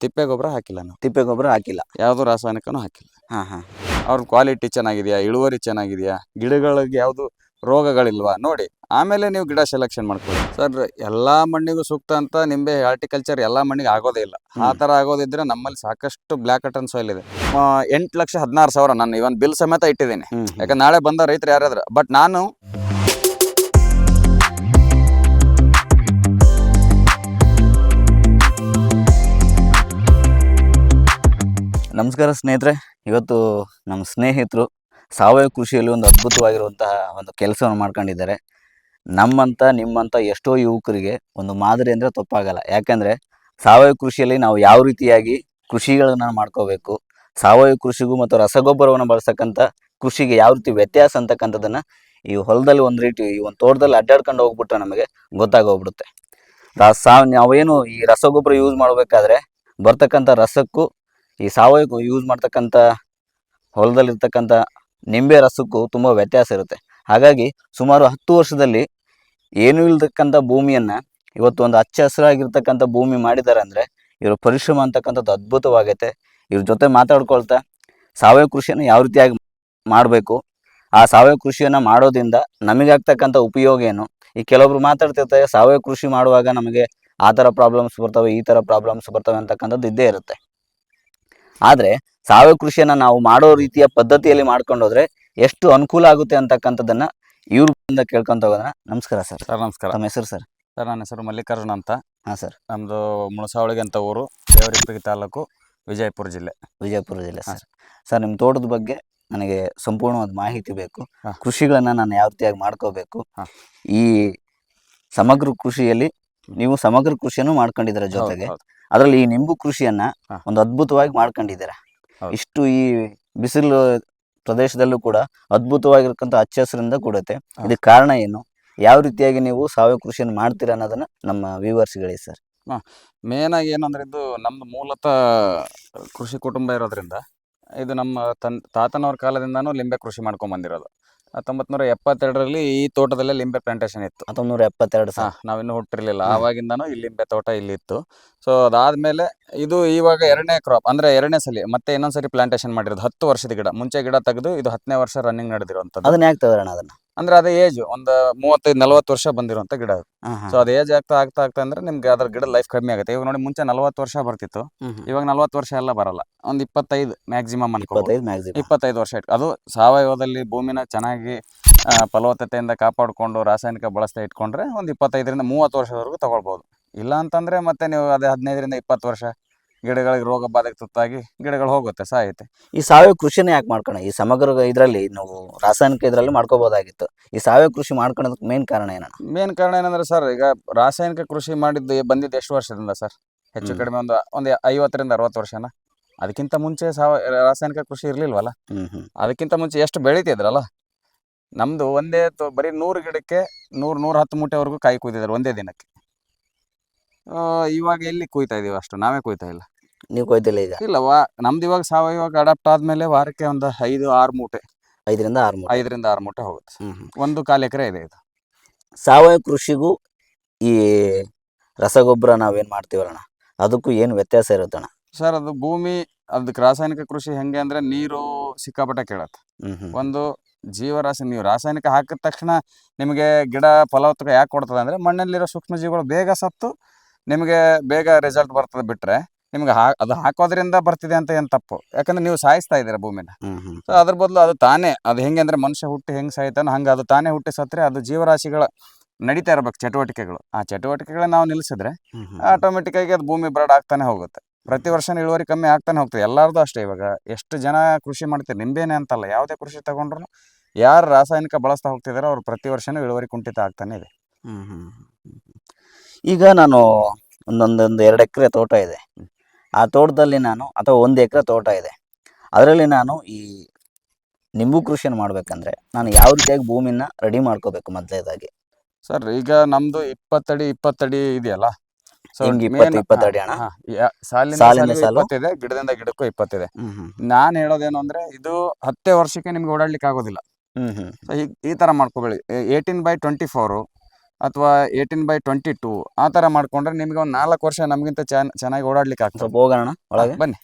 ತಿಪ್ಪೆ ಗೊಬ್ಬರ ಹಾಕಿಲ್ಲ ನಾವು. ತಿಪ್ಪೆ ಗೊಬ್ಬರ ಹಾಕಿಲ್ಲ. ಯಾವುದು ರಾಸಾಯನಿಕನೂ ಹಾಕಿಲ್ಲ. ಹಾ ಹಾ. ಅವ್ರ ಕ್ವಾಲಿಟಿ ಚೆನ್ನಾಗಿದೆಯಾ ಇಳುವರಿ ಚೆನ್ನಾಗಿದೆಯಾ ಗಿಡಗಳಿಗೆ ಯಾವುದು ರೋಗಗಳಿಲ್ವಾ ನೋಡಿ. ಆಮೇಲೆ ನೀವು ಗಿಡ ಸೆಲೆಕ್ಷನ್ ಮಾಡ್ಕೊಳ್ಳಿ. ಸರ್ ಎಲ್ಲಾ ಮಣ್ಣಿಗೂ ಸೂಕ್ತ ಅಂತ ನಿಂಬೆ ಹಾರ್ಟಿಕಲ್ಚರ್ ಎಲ್ಲಾ ಮಣ್ಣಿಗೆ ಆಗೋದೇ ಇಲ್ಲ. ಆ ತರ ಆಗೋದಿದ್ರೆ ನಮ್ಮಲ್ಲಿ ಸಾಕಷ್ಟು ಬ್ಲ್ಯಾಕ್ ಅಟನ್ ಸಾಯಿಲ್ ಇದೆ. ಎಂಟು ಲಕ್ಷ ಹದಿನಾರು ಸಾವಿರ ನಾನು ಇವನ್ ಬಿಲ್ ಸಮೇತ ಇಟ್ಟಿದ್ದೀನಿ. ಯಾಕಂದ್ರೆ ನಾಳೆ ಬಂದ ರೈತರು ಯಾರಾದ್ರೂ. ಬಟ್ ನಾನು ನಮಸ್ಕಾರ ಸ್ನೇಹಿತರೆ. ಇವತ್ತು ನಮ್ಮ ಸ್ನೇಹಿತರು ಸಾವಯವ ಕೃಷಿಯಲ್ಲಿ ಒಂದು ಅದ್ಭುತವಾಗಿರುವಂತಹ ಒಂದು ಕೆಲಸವನ್ನು ಮಾಡ್ಕೊಂಡಿದ್ದಾರೆ. ನಮ್ಮಂಥ ನಿಮ್ಮಂಥ ಎಷ್ಟೋ ಯುವಕರಿಗೆ ಒಂದು ಮಾದರಿ ಅಂದರೆ ತಪ್ಪಾಗಲ್ಲ. ಯಾಕೆಂದರೆ ಸಾವಯವ ಕೃಷಿಯಲ್ಲಿ ನಾವು ಯಾವ ರೀತಿಯಾಗಿ ಕೃಷಿಗಳನ್ನು ಮಾಡ್ಕೋಬೇಕು, ಸಾವಯವ ಕೃಷಿಗೂ ಮತ್ತು ರಸಗೊಬ್ಬರವನ್ನು ಬಳಸಕ್ಕಂಥ ಕೃಷಿಗೆ ಯಾವ ರೀತಿ ವ್ಯತ್ಯಾಸ ಅಂತಕ್ಕಂಥದ್ದನ್ನು ಈ ಹೊಲದಲ್ಲಿ ಒಂದು ರೀತಿ, ಈ ಒಂದು ತೋಟದಲ್ಲಿ ಅಡ್ಡಾಡ್ಕೊಂಡು ಹೋಗ್ಬಿಟ್ರೆ ನಮಗೆ ಗೊತ್ತಾಗೋಗ್ಬಿಡುತ್ತೆ. ಸಾ, ನಾವೇನು ಈ ರಸಗೊಬ್ಬರ ಯೂಸ್ ಮಾಡಬೇಕಾದ್ರೆ ಬರ್ತಕ್ಕಂಥ ರಸಕ್ಕೂ ಈ ಸಾವಯವ ಯೂಸ್ ಮಾಡ್ತಕ್ಕಂಥ ಹೊಲದಲ್ಲಿರ್ತಕ್ಕಂಥ ನಿಂಬೆ ರಸಕ್ಕೂ ತುಂಬ ವ್ಯತ್ಯಾಸ ಇರುತ್ತೆ. ಹಾಗಾಗಿ ಸುಮಾರು ಹತ್ತು ವರ್ಷದಲ್ಲಿ ಏನೂ ಇಲ್ದಕ್ಕಂಥ ಭೂಮಿಯನ್ನು ಇವತ್ತು ಒಂದು ಹಚ್ಚ ಹಸಿರಾಗಿರ್ತಕ್ಕಂಥ ಭೂಮಿ ಮಾಡಿದ್ದಾರೆ ಅಂದರೆ ಇವರು ಪರಿಶ್ರಮ ಅಂತಕ್ಕಂಥದ್ದು ಅದ್ಭುತವಾಗೈತೆ. ಇವ್ರ ಜೊತೆ ಮಾತಾಡ್ಕೊಳ್ತಾ ಸಾವಯವ ಕೃಷಿಯನ್ನು ಯಾವ ರೀತಿಯಾಗಿ ಮಾಡಬೇಕು, ಆ ಸಾವಯವ ಕೃಷಿಯನ್ನು ಮಾಡೋದ್ರಿಂದ ನಮಗಾಗ್ತಕ್ಕಂಥ ಉಪಯೋಗ ಏನು? ಈ ಕೆಲವೊಬ್ರು ಮಾತಾಡ್ತಿರ್ತಾರೆ, ಸಾವಯವ ಕೃಷಿ ಮಾಡುವಾಗ ನಮಗೆ ಆ ಥರ ಪ್ರಾಬ್ಲಮ್ಸ್ ಬರ್ತವೆ, ಈ ಥರ ಪ್ರಾಬ್ಲಮ್ಸ್ ಬರ್ತವೆ ಅಂತಕ್ಕಂಥದ್ದು ಇದ್ದೇ ಇರುತ್ತೆ. ಆದರೆ ಸಾವಯವ ಕೃಷಿಯನ್ನು ನಾವು ಮಾಡೋ ರೀತಿಯ ಪದ್ಧತಿಯಲ್ಲಿ ಮಾಡ್ಕೊಂಡು ಹೋದ್ರೆ ಎಷ್ಟು ಅನುಕೂಲ ಆಗುತ್ತೆ ಅಂತಕ್ಕಂಥದ್ದನ್ನ ಇವ್ರಿಂದ ಕೇಳ್ಕೊಂತ ಹೋಗೋಣ ನಮಸ್ಕಾರ ಸರ್. ಸರ್ ನಮಸ್ಕಾರ. ನಮ್ಮ ಹೆಸರು ಸರ್? ಸರ್ ನನ್ನ ಹೆಸರು ಮಲ್ಲಿಕಾರ್ಜುನ್ ಅಂತ. ಹಾಂ ಸರ್. ನಮ್ದು ಮುಳಸಾವಳಿಗೆ ಅಂತ ಊರು ದೇವರಿಪ್ಪಿಗೆ ತಾಲೂಕು ವಿಜಯಪುರ ಜಿಲ್ಲೆ. ವಿಜಯಪುರ ಜಿಲ್ಲೆ. ಸರ್. ಸರ್ ನಿಮ್ಮ ತೋಟದ ಬಗ್ಗೆ ನನಗೆ ಸಂಪೂರ್ಣವಾದ ಮಾಹಿತಿ ಬೇಕು. ಕೃಷಿಗಳನ್ನು ನಾನು ಯಾವ ರೀತಿಯಾಗಿ ಮಾಡ್ಕೋಬೇಕು. ಈ ಸಮಗ್ರ ಕೃಷಿಯಲ್ಲಿ ನೀವು ಸಮಗ್ರ ಕೃಷಿಯನ್ನು ಮಾಡ್ಕೊಂಡಿದ್ದೀರ ಜೊತೆಗೆ. ಅದರಲ್ಲಿ ಈ ನಿಂಬು ಕೃಷಿಯನ್ನ ಒಂದು ಅದ್ಭುತವಾಗಿ ಮಾಡ್ಕೊಂಡಿದ್ದೀರಾ. ಇಷ್ಟು ಈ ಬಿಸಿಲು ಪ್ರದೇಶದಲ್ಲೂ ಕೂಡ ಅದ್ಭುತವಾಗಿರ್ತಕ್ಕಂಥ ಹಚ್ಚ ಹಸಿರಿಂದ ಕೂಡತ್ತೆ. ಇದಕ್ಕೆ ಕಾರಣ ಏನು? ಯಾವ ರೀತಿಯಾಗಿ ನೀವು ಸಾವಯವ ಕೃಷಿಯನ್ನು ಮಾಡ್ತೀರಾ ಅನ್ನೋದನ್ನ ನಮ್ಮ ವ್ಯೂವರ್ಸ್ಗಳೇ ಸರ್. ಮೇನ್ ಆಗಿ ಏನಂದ್ರೆ ಇದು ನಮ್ದು ಮೂಲತಃ ಕೃಷಿ ಕುಟುಂಬ ಇರೋದ್ರಿಂದ ಇದು ನಮ್ಮ ತನ್ ತಾತನವ್ರ ಕಾಲದಿಂದಾನು ಲಿಂಬೆ ಕೃಷಿ ಮಾಡ್ಕೊಂಡ್ ಬಂದಿರೋದು ಹತ್ತೊಂಬತ್ ನೂರ ಎಪ್ಪತ್ತೆರಡರಲ್ಲಿ ಈ ತೋಟದಲ್ಲೇ ಲಿಂಬೆ ಪ್ಲಾಂಟೇಶನ್ ಇತ್ತು. ಹತ್ತೊಂಬತ್ತು ನೂರ ಎಪ್ಪತ್ತೆರಡು ಸಹ ನಾವಿನ್ನೂ ಹುಟ್ಟಿರಲಿಲ್ಲ. ಆವಾಗಿಂದಾನು ಈ ಲಿಂಬೆ ತೋಟ ಇಲ್ಲಿ ಇತ್ತು ಸೊ ಅದಾದ್ಮೇಲೆ ಇದು ಇವಾಗ ಎರಡನೇ ಕ್ರಾಪ್ ಅಂದ್ರೆ ಎರಡನೇ ಸಲ ಮತ್ತೆ ಇನ್ನೊಂದ್ಸರಿ ಪ್ಲಾಂಟೇಶನ್ ಮಾಡಿರೋದು. ಹತ್ತು ವರ್ಷದ ಗಿಡ. ಮುಂಚೆ ಗಿಡ ತೆಗೆದು ಇದು ಹತ್ತನೇ ವರ್ಷ ರನ್ನಿಂಗ್ ನಡೆದಿರುವಂತದ್ದು ಅದನ್ನ ಯಾಕೆ ತಗೋಣ ಅದನ್ನ? ಅಂದ್ರೆ ಅದೇ ಏಜ್ ಒಂದು ಮೂವತ್ತೈದು ನಲವತ್ತು ವರ್ಷ ಬಂದಿರುವಂತ ಗಿಡ. ಸೊ ಅದು ಏಜ್ ಆಗ್ತಾ ಆಗ್ತಾ ಆಗ್ತಾ ಅಂದ್ರೆ ನಿಮ್ಗೆ ಅದ್ರ ಗಿಡ ಲೈಫ್ ಕಮ್ಮಿ ಆಗುತ್ತೆ. ಇವಾಗ ನೋಡಿ ಮುಂಚೆ ನಲವತ್ತು ವರ್ಷ ಬರ್ತಿತ್ತು. ಇವಾಗ ನಲವತ್ತು ವರ್ಷ ಎಲ್ಲ ಬರಲ್ಲ. ಒಂದು ಇಪ್ಪತ್ತೈದು ಮ್ಯಾಕ್ಸಿಮಮ್ ಅನ್ಕೋಬಹುದು ಇಪ್ಪತ್ತೈದು ವರ್ಷ ಇಟ್ಕೊ ಅದು ಸಾವಯವದಲ್ಲಿ ಭೂಮಿನ ಚೆನ್ನಾಗಿ ಫಲವತ್ತತೆಯಿಂದ ಕಾಪಾಡಿಕೊಂಡು ರಾಸಾಯನಿಕ ಬಳಸ್ತಾ ಇಟ್ಕೊಂಡ್ರೆ ಒಂದು ಇಪ್ಪತ್ತೈದರಿಂದ ಮೂವತ್ತು ವರ್ಷದವರೆಗೂ ತಗೊಳ್ಬೋದು. ಇಲ್ಲ ಅಂತಂದ್ರೆ ಮತ್ತೆ ನೀವು ಅದೇ ಹದಿನೈದರಿಂದ ಇಪ್ಪತ್ತು ವರ್ಷ ಗಿಡಗಳಿಗೆ ರೋಗ ಬಾಧೆಗೆ ತುತ್ತಾಗಿ ಗಿಡಗಳು ಹೋಗುತ್ತೆ ಸಾಯುತ್ತೆ. ಈ ಸಾವಯವ ಕೃಷಿನೇ ಯಾಕೆ ಮಾಡ್ಕೋಣ? ಈ ಸಮಗ್ರ ಇದರಲ್ಲಿ ನಾವು ರಾಸಾಯನಿಕ ಇದರಲ್ಲಿ ಮಾಡ್ಕೋಬಹುದಾಗಿತ್ತು ಈ ಸಾವಯವ ಕೃಷಿ ಮಾಡ್ಕೊಳೋದಕ್ಕೆ ಮೇನ್ ಕಾರಣ ಏನಣ್ಣ? ಮೇನ್ ಕಾರಣ ಏನಂದ್ರೆ ಸರ್ ಈಗ ರಾಸಾಯನಿಕ ಕೃಷಿ ಮಾಡಿದ್ದು ಬಂದಿದ್ದು ಎಷ್ಟು ವರ್ಷದಿಂದ ಸರ್ ಹೆಚ್ಚು ಕಡಿಮೆ ಒಂದು ಒಂದು ಐವತ್ತರಿಂದ ಅರವತ್ತು ವರ್ಷನ? ಅದಕ್ಕಿಂತ ಮುಂಚೆ ಸಾವ ರಾಸಾಯನಿಕ ಕೃಷಿ ಇರ್ಲಿಲ್ವಲ್ಲ? ಅದಕ್ಕಿಂತ ಮುಂಚೆ ಎಷ್ಟು ಬೆಳೀತಿದ್ರಲ್ಲ? ನಮ್ದು ಒಂದೇ ಬರೀ ನೂರು ಗಿಡಕ್ಕೆ ನೂರು ನೂರ ಹತ್ತು ಮೂಟೆವರೆಗೂ ಕಾಯಿ ಕುಯ್ದಿದ್ದಾರೆ ಒಂದೇ ದಿನಕ್ಕೆ. ಆ, ಇವಾಗ ಎಲ್ಲಿ ಕುಯ್ತಾ ಇದೀವಿ ಅಷ್ಟು? ನಾವೇ ಕುಯ್ತಾ ಇಲ್ಲ. ನೀವು ಕೊಯ್ತಿಲ್ಲ ಈಗ? ಇಲ್ಲ ವಾ ನಮ್ದು ಇವಾಗ ಸಾವಯವ ಅಡಾಪ್ಟ್ ಆದ್ಮೇಲೆ ವಾರಕ್ಕೆ ಒಂದು ಐದು ಆರು ಮೂಟೆ. ಐದರಿಂದ ಆರು ಮೂಟೆ. ಐದರಿಂದ ಆರು ಮೂಟೆ ಹೋಗುತ್ತೆ. ಹ್ಮ್ ಹ್ಮ್. ಒಂದು ಕಾಲು ಎಕರೆ ಇದೆ ಇದು. ಸಾವಯವ ಕೃಷಿಗೂ ಈ ರಸಗೊಬ್ಬರ ನಾವೇನ್ ಮಾಡ್ತೀವಲ್ಲಣ್ಣ ಅದಕ್ಕೂ ಏನು ವ್ಯತ್ಯಾಸ ಇರುತ್ತಣ್ಣ? ಸರ್ ಅದು ಭೂಮಿ ಅದಕ್ಕೆ ರಾಸಾಯನಿಕ ಕೃಷಿ ಹೆಂಗೆ ಅಂದ್ರೆ ನೀರು ಸಿಕ್ಕಾಪಟ್ಟೆ ಕೇಳತ್ತೆ. ಹ್ಮ್ ಹ್ಮ್. ಒಂದು ಜೀವರಾಶಿ ನೀವು ರಾಸಾಯನಿಕ ಹಾಕಿದ ತಕ್ಷಣ ನಿಮಗೆ ಗಿಡ ಫಲವತ್ತತೆ ಯಾಕೆ ಕೊಡ್ತದೆ ಅಂದರೆ ಮಣ್ಣಲ್ಲಿರೋ ಸೂಕ್ಷ್ಮ ಜೀವಿಗಳು ಬೇಗ ಸತ್ತು ನಿಮಗೆ ಬೇಗ ರಿಸಲ್ಟ್ ಬರ್ತದೆ ಬಿಟ್ಟರೆ ನಿಮ್ಗೆ ಹಾ ಅದು ಹಾಕೋದ್ರಿಂದ ಬರ್ತಿದೆ ಅಂತ ಏನು ತಪ್ಪು. ಯಾಕಂದ್ರೆ ನೀವು ಸಾಯಿಸ್ತಾ ಇದ್ದೀರಾ ಭೂಮಿನ. ಸೊ ಅದ್ರ ಬದಲು ಅದು ತಾನೇ ಅದು ಹೆಂಗೆ ಅಂದರೆ ಮನುಷ್ಯ ಹುಟ್ಟಿ ಹೆಂಗೆ ಸಾಯ್ತಾನೋ ಹಂಗೆ ಅದು ತಾನೇ ಹುಟ್ಟಿ ಸತ್ತರೆ ಅದು ಜೀವರಾಶಿಗಳ ನಡೀತಾ ಇರ್ಬೇಕು ಚಟುವಟಿಕೆಗಳು. ಆ ಚಟುವಟಿಕೆಗಳನ್ನ ನಾವು ನಿಲ್ಲಿಸಿದ್ರೆ. ಆಟೋಮೆಟಿಕ್ ಆಗಿ ಅದು ಭೂಮಿ ಬರಡ್ ಆಗ್ತಾನೆ ಹೋಗುತ್ತೆ. ಪ್ರತಿ ವರ್ಷ ಇಳುವರಿ ಕಮ್ಮಿ ಆಗ್ತಾನೆ ಹೋಗ್ತದೆ. ಎಲ್ಲಾರ್ದು ಅಷ್ಟೇ ಇವಾಗ. ಎಷ್ಟು ಜನ ಕೃಷಿ ಮಾಡ್ತಾರೆ ನಿಂಬೇನೆ ಅಂತಲ್ಲ. ಯಾವುದೇ ಕೃಷಿ ತಗೊಂಡ್ರು ಯಾರು ರಾಸಾಯನಿಕ ಬಳಸ್ತಾ ಹೋಗ್ತಿದಾರೋ ಅವ್ರು ಪ್ರತಿ ವರ್ಷನೂ ಇಳುವರಿ ಕುಂಠಿತ ಆಗ್ತಾನೆ ಇದೆ. ಈಗ ನಾನು ಒಂದೊಂದೊಂದು ಎರಡು ಎಕರೆ ತೋಟ ಇದೆ. ಆ ತೋಟದಲ್ಲಿ ನಾನು ಅಥವಾ ಒಂದು ಎಕರೆ ತೋಟ ಇದೆ. ಅದರಲ್ಲಿ ನಾನು ಈ ನಿಂಬು ಕೃಷಿಯನ್ನು ಮಾಡಬೇಕಂದ್ರೆ ನಾನು ಯಾವ ರೀತಿಯಾಗಿ ಭೂಮಿನ ರೆಡಿ ಮಾಡ್ಕೋಬೇಕು ಮೊದಲೇದಾಗಿ ಸರ್ ಈಗ ನಮ್ದು ಇಪ್ಪತ್ತಡಿ ಇಪ್ಪತ್ತಡಿ ಇದೆಯಲ್ಲ? ಸಾಲಿನ ಇಪ್ಪತ್ತಿದೆ ಗಿಡದಿಂದ ಗಿಡಕ್ಕೂ ಇಪ್ಪತ್ತಿದೆ ನಾನು ಹೇಳೋದೇನು ಅಂದ್ರೆ ಇದು ಹತ್ತೇ ವರ್ಷಕ್ಕೆ ನಿಮ್ಗೆ ಓಡಾಡ್ಲಿಕ್ಕೆ ಆಗೋದಿಲ್ಲ ಹ್ಮ್ ಹ್ಮ್. ಸೊ ಈ ತರ ಮಾಡ್ಕೋಬೇಡಿ. ಏಯ್ಟೀನ್ ಬೈ ಟ್ವೆಂಟಿ ಫೋರು ಅಥವಾ ಏಯ್ಟೀನ್ ಬೈ ಟ್ವೆಂಟಿ ಟೂ ಆ ಥರ ಮಾಡ್ಕೊಂಡ್ರೆ ನಿಮಗೆ ಒಂದು ನಾಲ್ಕು ವರ್ಷ ನಮಗಿಂತ ಚೆನ್ನಾಗಿ ಓಡಾಡ್ಲಿಕ್ಕೆ ಆಗ್ತದೆ. ಸ್ವಲ್ಪ ಹೋಗೋಣ ಒಳಗೆ. ಬನ್ನಿ.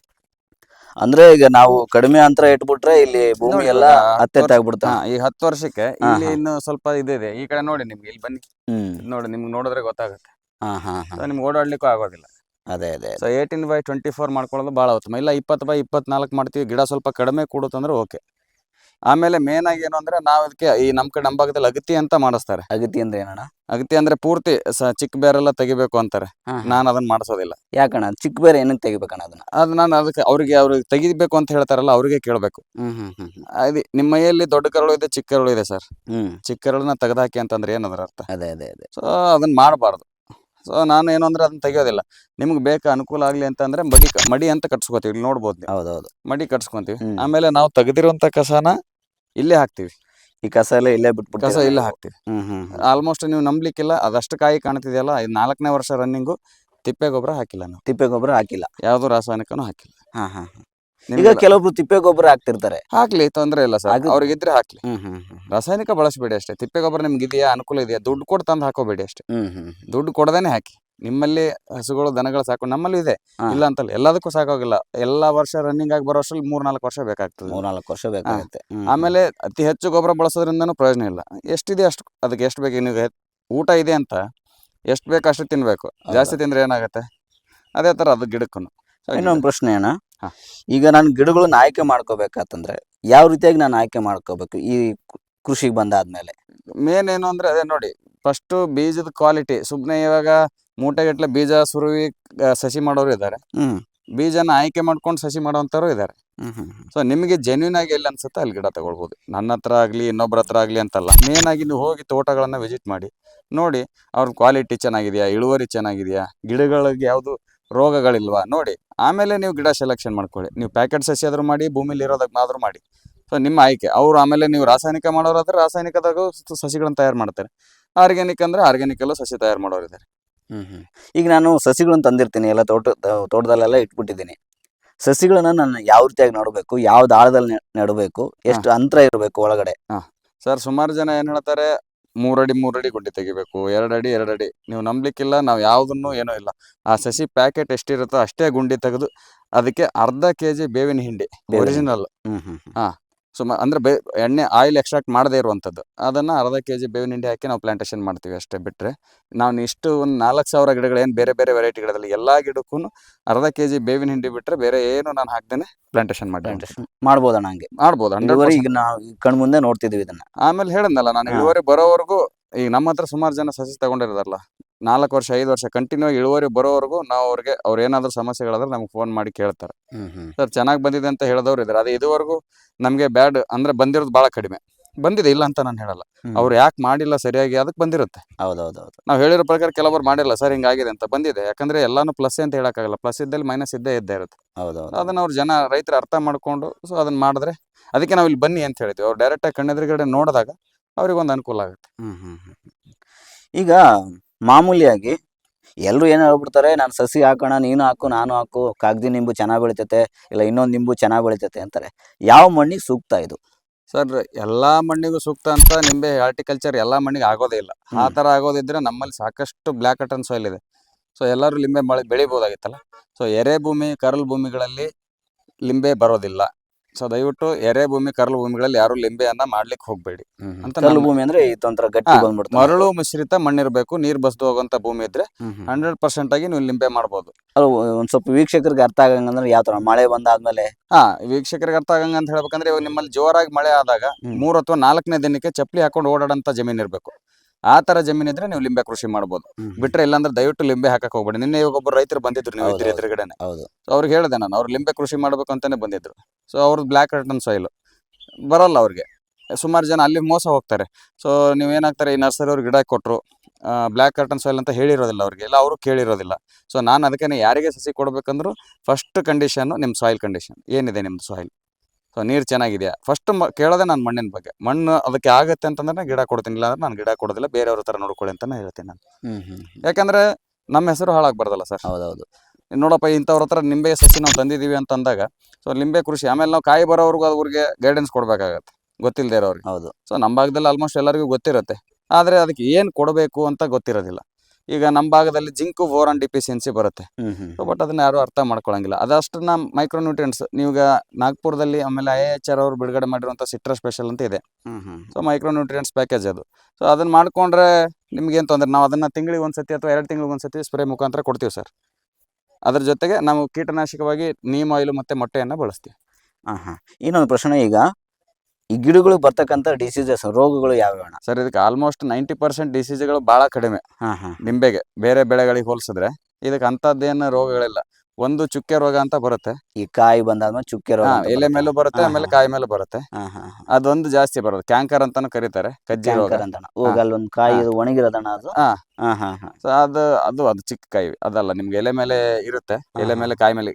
ಅಂದ್ರೆ ಈಗ ನಾವು ಕಡಿಮೆ ಅಂತರ ಇಟ್ಬಿಟ್ರೆ ಇಲ್ಲಿ ಭೂಮಿ ಎಲ್ಲ ಆಗ್ಬಿಡ್ತಾ ಈ ಹತ್ತು ವರ್ಷಕ್ಕೆ ಇಲ್ಲಿ ಇನ್ನು ಸ್ವಲ್ಪ ಇದಿದೆ ಈ ಕಡೆ ನೋಡಿ ನಿಮ್ಗೆ ಇಲ್ಲಿ ಬನ್ನಿ. ನೋಡಿ ನಿಮ್ಗೆ ನೋಡಿದ್ರೆ ಗೊತ್ತಾಗುತ್ತೆ. ನಿಮ್ಗೆ ಓಡಾಡ್ಲಿಕ್ಕೂ ಆಗೋದಿಲ್ಲ. ಅದೇ ಅದೇ so eighteen by twenty four ಮಾಡ್ಕೊಳ್ಳೋದು ಭಾಳ ಉತ್ತಮ. ಇಲ್ಲ ಇಪ್ಪತ್ತು ಬೈ ಇಪ್ಪತ್ನಾಲ್ಕು ಮಾಡ್ತೀವಿ. ಗಿಡ ಸ್ವಲ್ಪ ಕಡಿಮೆ ಕೊಡುತ್ತಂದ್ರೆ ಓಕೆ ಆಮೇಲೆ ಮೇನ್ ಆಗಿ ಏನು ಅಂದ್ರೆ ನಾವು ಅದಕ್ಕೆ ಈ ನಮ್ ಕಡೆ ನಮ್ಮ ಭಾಗದಲ್ಲಿ ಅಗತಿ ಅಂತ ಮಾಡಿಸ್ತಾರೆ. ಅಗತಿ ಅಂದ್ರೆ ಏನಣ್ಣ? ಅಗತಿ ಅಂದ್ರೆ ಪೂರ್ತಿ ಸ ಚಿಕ್ಕ ಬೇರೆಲ್ಲ ತೆಗಿಬೇಕು ಅಂತಾರೆ. ಹಾ. ನಾನು ಅದನ್ನ ಮಾಡಿಸೋದಿಲ್ಲ. ಯಾಕಣ್ಣ? ಚಿಕ್ಕ ಬೇರೆ ಏನಕ್ಕೆ ತೆಗಿಬೇಕಣ್ಣ ಅದನ್ನ? ಅದು ನಾನು ಅದಕ್ಕೆ ಅವ್ರಿಗೆ ಅವ್ರಿಗೆ ತೆಗಿಬೇಕು ಅಂತ ಹೇಳ್ತಾರಲ್ಲ ಅವ್ರಿಗೆ ಕೇಳಬೇಕು. ಹ್ಮ್ ಹ್ಮ್ ಹ್ಮ್ ಹ್ಮ್. ಅದು ನಿಮ್ಮ ಮೈಯಲ್ಲಿ ದೊಡ್ಡ ಕರಳು ಇದೆ ಚಿಕ್ಕ ಕರಳು ಇದೆ ಸರ್. ಹ್ಮ್. ಚಿಕ್ಕ ಕರಳನ್ನ ತೆಗೆದಾಕಿ ಅಂತಂದ್ರೆ ಏನದರ ಅರ್ಥ? ಅದೇ ಅದೇ ಅದೇ. ಸೊ ಅದನ್ನ ಮಾಡಬಾರ್ದು. ಸೊ ನಾನು ಏನು ಅಂದ್ರೆ ಅದನ್ನ ತೆಗಿಯೋದಿಲ್ಲ. ನಿಮ್ಗೆ ಬೇಕಾ ಅನುಕೂಲ ಆಗಲಿ ಅಂತಂದ್ರೆ ಮಡಿ ಮಡಿ ಅಂತ ಕಟ್ಸ್ಕೊತೀವಿ. ಇಲ್ಲಿ ನೋಡ್ಬೋದು ನೀವು. ಹೌದೌದು. ಮಡಿ ಕಟ್ಸ್ಕೊಂತೀವಿ. ಹ್ಮ್. ಆಮೇಲೆ ನಾವು ತೆಗೆದಿರುವಂತ ಕಸನ ಇಲ್ಲೇ ಹಾಕ್ತಿವಿ. ಈ ಕಸ ಎಲ್ಲ ಇಲ್ಲೇ ಬಿಟ್ಬಿಟ್ಟು ಕಸ ಇಲ್ಲೇ ಹಾಕ್ತಿವಿ. ಹ್ಮ್ ಹ್ಮ್ ಹ್ಮ್. ಆಲ್ಮೋಸ್ಟ್ ನೀವು ನಂಬ್ಲಿಕ್ಕಿಲ್ಲ. ಅದಷ್ಟು ಕಾಯಿ ಕಾಣ್ತಿದೆಯಲ್ಲ ಇದು ನಾಲ್ಕನೇ ವರ್ಷ ರನ್ನಿಂಗು ತಿಪ್ಪೆ ಗೊಬ್ಬರ ಹಾಕಿಲ್ಲ ನಾವು. ತಿಪ್ಪೆ ಗೊಬ್ಬರ ಹಾಕಿಲ್ಲ. ಯಾವುದು ರಾಸಾಯನಿಕನೂ ಹಾಕಿಲ್ಲ. ಹಾಂ ಹಾ ಹಾ. ಈಗ ಕೆಲವೊಬ್ರು ತಿಪ್ಪೆ ಗೊಬ್ಬರ ಹಾಕ್ತಿರ್ತಾರೆ. ಹಾಕ್ಲಿ ತೊಂದ್ರೆ ಇಲ್ಲ ಸರ್. ಅವ್ರಿಗೆ ಅವ್ರಿಗಿದ್ರೆ ಹಾಕ್ಲಿ. ರಾಸಾಯನಿಕ ಬಳಸಬೇಡಿ ಅಷ್ಟೇ. ತಿಪ್ಪೆ ಗೊಬ್ಬರ ನಿಮ್ಗೆ ಇದೆಯಾ? ಅನುಕೂಲ ಇದೆಯಾ? ದುಡ್ಡು ಕೊಡ್ ತಂದು ಹಾಕೋಬೇಡಿ ಅಷ್ಟೇ. ದುಡ್ಡು ಕೊಡದೇನೆ ಹಾಕಿ. ನಿಮ್ಮಲ್ಲಿ ಹಸುಗಳು ದನಗಳು ಸಾಕು. ನಮ್ಮಲ್ಲಿ ಇದೆ. ಇಲ್ಲ ಅಂತಲ್ಲ ಎಲ್ಲದಕ್ಕೂ ಸಾಕಾಗಿಲ್ಲ. ಎಲ್ಲಾ ವರ್ಷ ರನ್ನಿಂಗ್ ಆಗಿ ಬರೋ ವರ್ಷದಲ್ಲಿ ಮೂರ್ ನಾಲ್ಕು ವರ್ಷ ಬೇಕಾಗ್ತದೆ. ಮೂರ್ನಾಲ್ಕು ವರ್ಷ ಬೇಕಾಗುತ್ತೆ. ಆಮೇಲೆ ಅತಿ ಹೆಚ್ಚು ಗೊಬ್ಬರ ಬಳಸೋದ್ರಿಂದನೂ ಪ್ರಯೋಜನ ಇಲ್ಲ. ಎಷ್ಟಿದೆ ಅಷ್ಟು ಅದಕ್ಕೆ ಎಷ್ಟು ಬೇಕು? ನೀವು ಊಟ ಇದೆ ಅಂತ ಎಷ್ಟು ಬೇಕು ಅಷ್ಟು ತಿನ್ಬೇಕು. ಜಾಸ್ತಿ ತಿಂದ್ರೆ ಏನಾಗುತ್ತೆ? ಅದೇ ತರ ಅದು ಗಿಡಕ್ಕೂ ಇನ್ನೊಂದು ಪ್ರಶ್ನೆ ಅಣ್ಣ. ಈಗ ನಾನು ಗಿಡಗಳನ್ನ ಆಯ್ಕೆ ಮಾಡ್ಕೋಬೇಕಂತಂದ್ರೆ ಯಾವ ರೀತಿಯಾಗಿ ನಾನು ಆಯ್ಕೆ ಮಾಡ್ಕೋಬೇಕು ಈ ಕೃಷಿಗೆ ಬಂದಾದ್ಮೇಲೆ? ಮೇನ್ ಏನು ಅಂದ್ರೆ ಅದೇ ನೋಡಿ ಫಸ್ಟ್ ಬೀಜದ ಕ್ವಾಲಿಟಿ ಸುಮ್ಮನೆ ಇವಾಗ ಮೂಟೆಗಟ್ಟಲೆ ಬೀಜ ಸುರುವಿ ಸಸಿ ಮಾಡೋರು ಇದ್ದಾರೆ. ಬೀಜನ ಆಯ್ಕೆ ಮಾಡ್ಕೊಂಡು ಸಸಿ ಮಾಡೋವಂಥವ್ರು ಇದ್ದಾರೆ. ಸೊ ನಿಮಗೆ ಜೆನ್ಯೂನ್ ಆಗಿ ಎಲ್ಲಿ ಅನ್ಸುತ್ತೆ ಅಲ್ಲಿ ಗಿಡ ತಗೊಳ್ಬೋದು. ನನ್ನ ಹತ್ರ ಆಗಲಿ ಇನ್ನೊಬ್ಬರ ಹತ್ರ ಆಗಲಿ ಅಂತಲ್ಲ. ಮೇನ್ ಆಗಿ ನೀವು ಹೋಗಿ ತೋಟಗಳನ್ನು ವಿಸಿಟ್ ಮಾಡಿ. ನೋಡಿ ಅವ್ರ ಕ್ವಾಲಿಟಿ ಚೆನ್ನಾಗಿದೆಯಾ? ಇಳುವರಿ ಚೆನ್ನಾಗಿದೆಯಾ? ಗಿಡಗಳಿಗೆ ಯಾವುದು ರೋಗಗಳಿಲ್ವಾ? ನೋಡಿ ಆಮೇಲೆ ನೀವು ಗಿಡ ಸೆಲೆಕ್ಷನ್ ಮಾಡ್ಕೊಳ್ಳಿ. ನೀವು ಪ್ಯಾಕೆಟ್ ಸಸಿ ಆದರೂ ಮಾಡಿ ಭೂಮಿಲಿ ಆದ್ರೂ ಮಾಡಿ. ಸೊ ನಿಮ್ಮ ಆಯ್ಕೆ. ಅವ್ರು ಆಮೇಲೆ ನೀವು ರಾಸಾಯನಿಕ ಮಾಡೋರಾದ್ರೆ ರಾಸಾಯನಿಕದಾಗ ಸಸಿಗಳನ್ನು ತಯಾರು ಮಾಡ್ತಾರೆ. ಆರ್ಗ್ಯಾನಿಕ್ ಅಂದರೆ ಆರ್ಗ್ಯಾನಿಕಲ್ಲೂ ಸಸಿ ತಯಾರು ಮಾಡೋರು ಇದ್ದಾರೆ ಹ್ಮ್ ಹ್ಮ್. ಈಗ ನಾನು ಸಸಿಗಳನ್ನು ತಂದಿರ್ತೀನಿ ಎಲ್ಲ ತೋಟ ತೋಟದಲ್ಲೆಲ್ಲ ಇಟ್ಬಿಟ್ಟಿದ್ದೀನಿ. ಸಸಿಗಳನ್ನ ನಾನು ಯಾವ ರೀತಿಯಾಗಿ ನೋಡಬೇಕು ಯಾವ್ದು ಆಳದಲ್ಲಿ ನೆ- ನೆಡಬೇಕು ಎಷ್ಟು ಅಂತರ ಇರಬೇಕು ಒಳಗಡೆ? ಸರ್ ಸುಮಾರು ಜನ ಏನು ಹೇಳ್ತಾರೆ ಮೂರಡಿ ಮೂರಡಿ ಗುಡ್ಡೆ ತೆಗಿಬೇಕು ಎರಡಡಿ ಎರಡಡಿ. ನೀವು ನಂಬಲಿಕ್ಕಿಲ್ಲ ನಾವು ಯಾವುದನ್ನು ಏನೂ ಇಲ್ಲ. ಆ ಸಸಿ ಪ್ಯಾಕೆಟ್ ಎಷ್ಟಿರುತ್ತೋ ಅಷ್ಟೇ ಗುಂಡಿ ತೆಗೆದು ಅದಕ್ಕೆ ಅರ್ಧ ಕೆ ಜಿ ಬೇವಿನ ಹಿಂಡಿ. ಒರಿಜಿನಲ್ ಹ್ಮ್ ಹ್ಮ್. ಹ್ಮ್. ಸುಮ ಅಂದ್ರೆ ಬೇ ಎಣ್ಣೆ ಆಯಿಲ್ ಎಕ್ಸ್ಟ್ರಾಕ್ಟ್ ಮಾಡದೇ ಇರುವಂಥದ್ದು. ಅದನ್ನು ಅರ್ಧ ಕೆ ಜಿ ಬೇವಿನ ಹಿಂಡಿ ಹಾಕಿ ನಾವು ಪ್ಲಾಂಟೇಷನ್ ಮಾಡ್ತೀವಿ ಅಷ್ಟೇ ಬಿಟ್ಟರೆ ನಾವು ಇಷ್ಟು ಒಂದು ನಾಲ್ಕು ಸಾವಿರ ಗಿಡಗಳು ಏನು ಬೇರೆ ಬೇರೆ ವೆರೈಟಿ ಗಿಡದಲ್ಲಿ ಎಲ್ಲ ಗಿಡಕ್ಕೂ ಅರ್ಧ ಕೆ ಜಿ ಬೇವಿನ ಹಿಂಡಿ ಬಿಟ್ಟರೆ ಬೇರೆ ಏನು ನಾನು ಹಾಕ್ದೇನೆ ಪ್ಲಾಂಟೇಷನ್ ಮಾಡಿ ಮಾಡ್ಬೋದ ಮಾಡ್ಬೋದಣ್ಣ ಹಂಗೆ. ಮಾಡ್ಬೋದು ಹಂಡ್ರೆಡ್ ಈಗ ನಾವು ಕಣ್ ಮುಂದೆ ನೋಡ್ತಿದ್ದೀವಿ ಇದನ್ನ. ಆಮೇಲೆ ಹೇಳಿದ್ನಲ್ಲ ನಾನು. ಇಳುವರಿ ಬರೋವರೆಗೂ ಈಗ ನಮ್ಮ ಹತ್ರ ಸುಮಾರು ಜನ ಸಸಿ ತಗೊಂಡಿರೋದಲ್ಲ. ನಾಲ್ಕು ವರ್ಷ ಐದು ವರ್ಷ ಕಂಟಿನ್ಯೂ ಇಳುವರಿ ಬರೋವರೆಗೂ ನಾವು ಅವ್ರಿಗೆ ಅವ್ರು ಏನಾದರೂ ಸಮಸ್ಯೆಗಳಾದ್ರೆ ನಮ್ಗೆ ಫೋನ್ ಮಾಡಿ ಕೇಳ್ತಾರೆ. ಸರ್ ಚೆನ್ನಾಗಿ ಬಂದಿದೆ ಅಂತ ಹೇಳಿದವ್ರು ಇದ್ದಾರೆ ಅದು ಇದುವರೆಗೂ ನಮಗೆ ಬ್ಯಾಡ್ ಅಂದ್ರೆ ಬಂದಿರೋದು ಭಾಳ ಕಡಿಮೆ. ಬಂದಿದೆ ಇಲ್ಲ ಅಂತ ನಾನು ಹೇಳಲ್ಲ. ಅವ್ರು ಯಾಕೆ ಮಾಡಿಲ್ಲ ಸರಿಯಾಗಿ ಅದಕ್ಕೆ ಬಂದಿರುತ್ತೆ. ಹೌದೌದೌದು. ನಾವು ಹೇಳಿರೋ ಪ್ರಕಾರ ಕೆಲವರು ಮಾಡಿಲ್ಲ ಸರ್ ಹಿಂಗಾಗಿದೆ ಅಂತ ಬಂದಿದೆ. ಯಾಕಂದ್ರೆ ಎಲ್ಲಾನು ಪ್ಲಸ್ ಅಂತ ಹೇಳಕ್ಕಾಗಲ್ಲ. ಪ್ಲಸ್ ಇದ್ದಲ್ಲಿ ಮೈನಸ್ ಇದ್ದೇ ಇದ್ದೇ ಇರುತ್ತೆ. ಹೌದೌದು. ಅದನ್ನ ಅವ್ರು ಜನ ರೈತರು ಅರ್ಥ ಮಾಡ್ಕೊಂಡು ಸೊ ಅದನ್ನ ಮಾಡಿದ್ರೆ ಅದಕ್ಕೆ ನಾವು ಇಲ್ಲಿ ಬನ್ನಿ ಅಂತ ಹೇಳ್ತೀವಿ ಅವ್ರು ಡೈರೆಕ್ಟಾಗಿ ಕಣ್ಣೆದುರುಗಡೆ ನೋಡಿದಾಗ ಅವ್ರಿಗೆ ಒಂದು ಅನುಕೂಲ ಆಗುತ್ತೆ. ಈಗ ಮಾಮೂಲಿಯಾಗಿ ಎಲ್ಲರೂ ಏನು ಹೇಳ್ಬಿಡ್ತಾರೆ ನಾನು ಸಸಿ ಹಾಕೋಣ ನೀನು ಹಾಕು ನಾನು ಹಾಕು ಕಾಗದಿ ನಿಂಬು ಚೆನ್ನಾಗಿ ಬೆಳಿತೈತೆ ಇಲ್ಲ ಇನ್ನೊಂದು ನಿಂಬು ಚೆನ್ನಾಗಿ ಬೆಳಿತೈತೆ ಅಂತಾರೆ. ಯಾವ ಮಣ್ಣಿಗೆ ಸೂಕ್ತ ಇದು? ಸರ್ ಎಲ್ಲಾ ಮಣ್ಣಿಗೂ ಸೂಕ್ತ ಅಂತ ನಿಂಬೆ ಹಾರ್ಟಿಕಲ್ಚರ್ ಎಲ್ಲಾ ಮಣ್ಣಿಗೆ ಆಗೋದೇ ಇಲ್ಲ. ಆ. ತರ ಆಗೋದಿದ್ರೆ ನಮ್ಮಲ್ಲಿ ಸಾಕಷ್ಟು ಬ್ಲ್ಯಾಕ್ ಕಟನ್ ಸಾಯಿಲ್ ಇದೆ. ಸೊ ಎಲ್ಲರೂ ಲಿಂಬೆ ಮಳೆ ಬೆಳಿಬೋದಾಗಿತ್ತಲ್ಲ? ಸೊ ಎರೆ ಭೂಮಿ ಕರಲ್ ಭೂಮಿಗಳಲ್ಲಿ ಲಿಂಬೆ ಬರೋದಿಲ್ಲ. ಸೊ ದಯವಿಟ್ಟು ಎರೆ ಭೂಮಿ ಕರಲು ಭೂಮಿಗಳಲ್ಲಿ ಯಾರು ಲಿಂಬೆಯನ್ನ ಮಾಡ್ಲಿಕ್ಕೆ ಹೋಗ್ಬೇಡಿ ಅಂತ ಕಲ್ಲು ಭೂಮಿ ಅಂದ್ರೆ ಈ ತೊಂದ್ರೆ ಗಟ್ಟಿ ಬಂದ್ಬಿಡ್ತು ಮರಳು ಮಿಶ್ರಿತ ಮಣ್ಣಿರಬೇಕು ನೀರ್ ಬಸ್ದು ಹೋಗುವಂತ ಭೂಮಿ ಇದ್ರೆ. ಹಂಡ್ರೆಡ್ ಪರ್ಸೆಂಟ್ ಆಗಿ ನೀವು ಲಿಂಬೆ ಮಾಡಬಹುದು ಅದು ಒಂದ್ ಸ್ವಲ್ಪ ವೀಕ್ಷಕರಿಗೆ ಅರ್ಥ ಆಗಂಗಂದ್ರೆ ಯಾವ ತರ? ಮಳೆ ಬಂದಾದ್ಮೇಲೆ? ಹಾ ವೀಕ್ಷಕರಿಗೆ ಅರ್ಥ ಆಗಂಗ ಅಂತ ಹೇಳ್ಬೇಕಂದ್ರೆ ಇವಾಗ ನಿಮ್ಮಲ್ಲಿ ಜೋರಾಗಿ ಮಳೆ ಆದಾಗ ಮೂರ್ ಅಥವಾ ನಾಲ್ಕನೇ ದಿನಕ್ಕೆ ಚಪ್ಪಲಿ ಹಾಕೊಂಡು ಓಡಾಡಂತ ಜಮೀನ್ ಇರ್ಬೇಕು. ಆ ತರ ಜಮೀನ್ ಇದ್ರೆ ನೀವು ಲಿಂಬೆ ಕೃಷಿ ಮಾಡಬಹುದು. ಬಿಟ್ರೆ ಇಲ್ಲಾಂದ್ರೆ ದಯವಿಟ್ಟು ಲಿಂಬೆ ಹಾಕಕ್ ಹೋಗ್ಬೇಡಿ. ನಿನ್ನೆ ಒಬ್ಬ ರೈತರು ಬಂದಿದ್ರು ನೀವು ಇದ್ರ ಎದುರುಗಡೆನೆ. ಹೌದು. ಸೊ ಅವ್ರಿಗೆ ಹೇಳಿದೆ ನಾನು ಅವ್ರು ಲಿಂಬೆ ಕೃಷಿ ಮಾಡ್ಬೇಕು ಅಂತಾನೆ ಬಂದಿದ್ರು. ಸೊ ಅವ್ರದ್ದು ಬ್ಲ್ಯಾಕ್ ಕಟನ್ ಸಾಯಿಲ್ ಬರಲ್ಲ ಅವ್ರಿಗೆ. ಸುಮಾರು ಜನ ಅಲ್ಲಿ ಮೋಸ ಹೋಗ್ತಾರೆ. ಸೊ ನೀವು ಏನಾಗ್ತಾರೆ ಈ ನರ್ಸರಿ ಅವ್ರು ಗಿಡ ಕೊಟ್ಟರು ಬ್ಲ್ಯಾಕ್ ಕಾರ್ಟನ್ ಸಾಯಿಲ್ ಅಂತ ಹೇಳಿರೋದಿಲ್ಲ ಅವ್ರಿಗೆ. ಇಲ್ಲ ಅವರು ಕೇಳಿರೋದಿಲ್ಲ. ಸೊ ನಾನು ಅದಕ್ಕೆ ಯಾರಿಗೆ ಸಸಿ ಕೊಡ್ಬೇಕಂದ್ರೂ ಫಸ್ಟ್ ಕಂಡೀಷನ್ ನಿಮ್ಮ ಸಾಯಿಲ್ ಕಂಡೀಷನ್ ಏನಿದೆ ನಿಮ್ದು ಸಾಯಿಲ್ ಸೊ ನೀರು ಚೆನ್ನಾಗಿದೆಯಾ? ಫಸ್ಟ್ ಮ ಕೇಳೋದೆ ನಾನು ಮಣ್ಣಿನ ಬಗ್ಗೆ. ಮಣ್ಣು ಅದಕ್ಕೆ ಆಗುತ್ತೆ ಅಂತಂದ್ರೆ ಗಿಡ ಕೊಡ್ತೀನಿ ಇಲ್ಲ ಅಂದ್ರೆ ನಾನು ಗಿಡ ಕೊಡೋದಿಲ್ಲ ಬೇರೆಯವ್ರ ಥರ ನೋಡ್ಕೊಳ್ಳಿ ಅಂತಲೇ ಹೇಳ್ತೀನಿ ನಾನು. ಯಾಕಂದರೆ ನಮ್ಮ ಹೆಸರು ಹಾಳಾಗ್ಬಾರ್ದಲ್ಲ ಸರ್. ಹೌದೌದು. ನೋಡಪ್ಪ ಇಂಥವ್ರ ಹತ್ರ ನಿಂಬೆ ಸಸಿ ನಾವು ತಂದಿದ್ದೀವಿ ಅಂತ ಅಂದಾಗ ಸೊ ನಿಂಬೆ ಕೃಷಿ ಆಮೇಲೆ ನಾವು ಕಾಯಿ ಬರೋವ್ರಿಗೂ ಅವ್ರಿಗೆ ಗೈಡೆನ್ಸ್ ಕೊಡಬೇಕಾಗತ್ತೆ. ಗೊತ್ತಿಲ್ಲದೆ ಇರೋರಿಗೆ. ಹೌದು. ಸೊ ನಮ್ಮ ಭಾಗದಲ್ಲಿ ಆಲ್ಮೋಸ್ಟ್ ಎಲ್ಲರಿಗೂ ಗೊತ್ತಿರುತ್ತೆ. ಆದರೆ ಅದಕ್ಕೆ ಏನು ಕೊಡಬೇಕು ಅಂತ ಗೊತ್ತಿರೋದಿಲ್ಲ. ಈಗ ನಮ್ಮ ಭಾಗದಲ್ಲಿ ಜಿಂಕು ಬೋರಾನ್ ಡಿಫಿಷಿಯನ್ಸಿ ಬರುತ್ತೆ. ಬಟ್ ಅದನ್ನ ಯಾರು ಅರ್ಥ ಮಾಡ್ಕೊಳಂಗಿಲ್ಲ. ಅದಷ್ಟನ್ನ ಮೈಕ್ರೋನ್ಯೂಟ್ರಿಯೆಂಟ್ಸ್ ನೀವೀಗ ನಾಗ್ಪುರದಲ್ಲಿ ಆಮೇಲೆ ಐ ಎಚ್ ಆರ್ ಅವರು ಬಿಡುಗಡೆ ಮಾಡಿರುವಂಥ ಸಿಟ್ರಸ್ ಸ್ಪೆಷಲ್ ಅಂತ ಇದೆ. ಸೊ ಮೈಕ್ರೋನ್ಯೂಟ್ರಿಯೆಂಟ್ಸ್ ಪ್ಯಾಕೇಜ್ ಅದು. ಸೊ ಅದನ್ನ ಮಾಡ್ಕೊಂಡ್ರೆ ನಿಮ್ಗೇನು ತೊಂದರೆ ನಾವು ಅದನ್ನ ತಿಂಗಳಿಗೆ ಒಂದ್ಸತಿ ಅಥವಾ ಎರಡು ತಿಂಗಳಿಗೆ ಒಂದ್ಸತಿ ಸ್ಪ್ರೇ ಮುಖಾಂತರ ಕೊಡ್ತೀವಿ ಸರ್. ಅದ್ರ ಜೊತೆಗೆ ನಾವು ಕೀಟನಾಶಕವಾಗಿ ನೀಮ್ ಆಯಿಲ್ ಮತ್ತೆ ಮೊಟ್ಟೆಯನ್ನು ಬಳಸ್ತೀವಿ. ಹಾಂ ಹಾಂ ಇನ್ನೊಂದು ಪ್ರಶ್ನೆ ಈಗ. ಈ ಗಿಡಗಳು ಬರ್ತಕ್ಕಂಥ ಡಿಸೀಸಸ್ ರೋಗಗಳು ಯಾವ್ಯಾವ ಸರ್ ಇದಕ್ಕೆ ಆಲ್ಮೋಸ್ಟ್ ನೈಂಟಿ ಪರ್ಸೆಂಟ್ ಡಿಸೀಸ್ಗಳು ಬಹಳ ಕಡಿಮೆ. ನಿಂಬೆಗೆ ಬೇರೆ ಬೆಳೆಗಳಿಗೆ ಹೋಲಿಸಿದ್ರೆ ಇದಕ್ಕೆ ಅಂಥದ್ದೇನು ರೋಗಗಳಿಲ್ಲ. ಒಂದು ಚುಕ್ಕೆ ರೋಗ ಅಂತ ಬರುತ್ತೆ. ಈ ಕಾಯಿ ಬಂದಾದ್ಮೇಲೆ ಚುಕ್ಕೆ ರೋಗ ಎಲೆ. ಮೇಲೂ ಬರುತ್ತೆ ಆಮೇಲೆ ಕಾಯಿ ಮೇಲೆ ಬರುತ್ತೆ. ಅದೊಂದು ಜಾಸ್ತಿ ಬರುತ್ತೆ ಕ್ಯಾಂಕರ್ ಅಂತಾನು ಕರೀತಾರೆ ಕಜ್ಜಿ ರೋಗ. ಅಲ್ಲೊಂದು ಕಾಯಿ ಒಣಗಿರೋದಣ ಅದು? ಅದು ಅದು ಅದು ಚಿಕ್ಕ ಕಾಯಿ ಅದಲ್ಲ ನಿಮ್ಗೆ ಎಲೆ ಮೇಲೆ ಇರುತ್ತೆ. ಎಲೆ ಮೇಲೆ ಕಾಯಿ ಮೇಲೆ.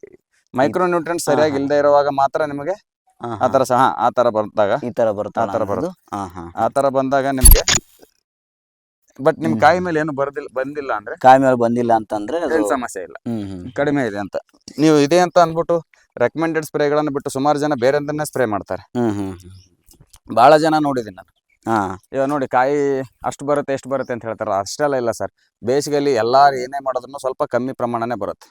ಮೈಕ್ರೋ ನ್ಯೂಟ್ರೆಂಟ್ ಸರಿಯಾಗಿ. ಇಲ್ಲದೆ ಇರುವಾಗ ಮಾತ್ರ ನಿಮಗೆ ಆ ಹಾ. ಸಹ ಆ ತರ ಬಂದಾಗ ಈ ತರ ಬರುತ್ತೆ ಆ ತರ ಬರುತ್ತೆ. ಹಾ ಹಾ. ಆ ಥರ ಬಂದಾಗ ನಿಮ್ಗೆ ಬಟ್ ನಿಮ್. ಕಾಯಿ ಮೇಲೆ ಏನು ಬರದಿಲ್ಲ ಬಂದಿಲ್ಲ ಅಂದ್ರೆ ಕಾಯಿ ಮೇಲೆ ಬಂದಿಲ್ಲ ಅಂತಂದ್ರೆ ಅದು ಸಮಸ್ಯೆ ಇಲ್ಲ. ಕಡಿಮೆ ಇದೆ ಅಂತ. ನೀವು ಇದೆ ಅಂತ ಅಂದ್ಬಿಟ್ಟು ರೆಕಮೆಂಡೆಡ್ ಸ್ಪ್ರೇಗಳನ್ನು ಬಿಟ್ಟು ಸುಮಾರು ಜನ ಬೇರೆಂದನ್ನೇ ಸ್ಪ್ರೇ ಮಾಡ್ತಾರೆ. ಬಹಳ. ಜನ ನೋಡಿದೀನಿ ನಾನು. ಹಾ. ಇವಾಗ ನೋಡಿ ಕಾಯಿ ಅಷ್ಟು ಬರುತ್ತೆ ಎಷ್ಟು ಬರುತ್ತೆ ಅಂತ ಹೇಳ್ತಾರೆ ಅಷ್ಟೆಲ್ಲ ಇಲ್ಲ ಸರ್. ಬೇಸಿಗೆಯಲ್ಲಿ ಎಲ್ಲಾರು ಏನೇ ಮಾಡೋದ್ರೂ ಸ್ವಲ್ಪ ಕಮ್ಮಿ ಪ್ರಮಾಣನೇ ಬರುತ್ತೆ.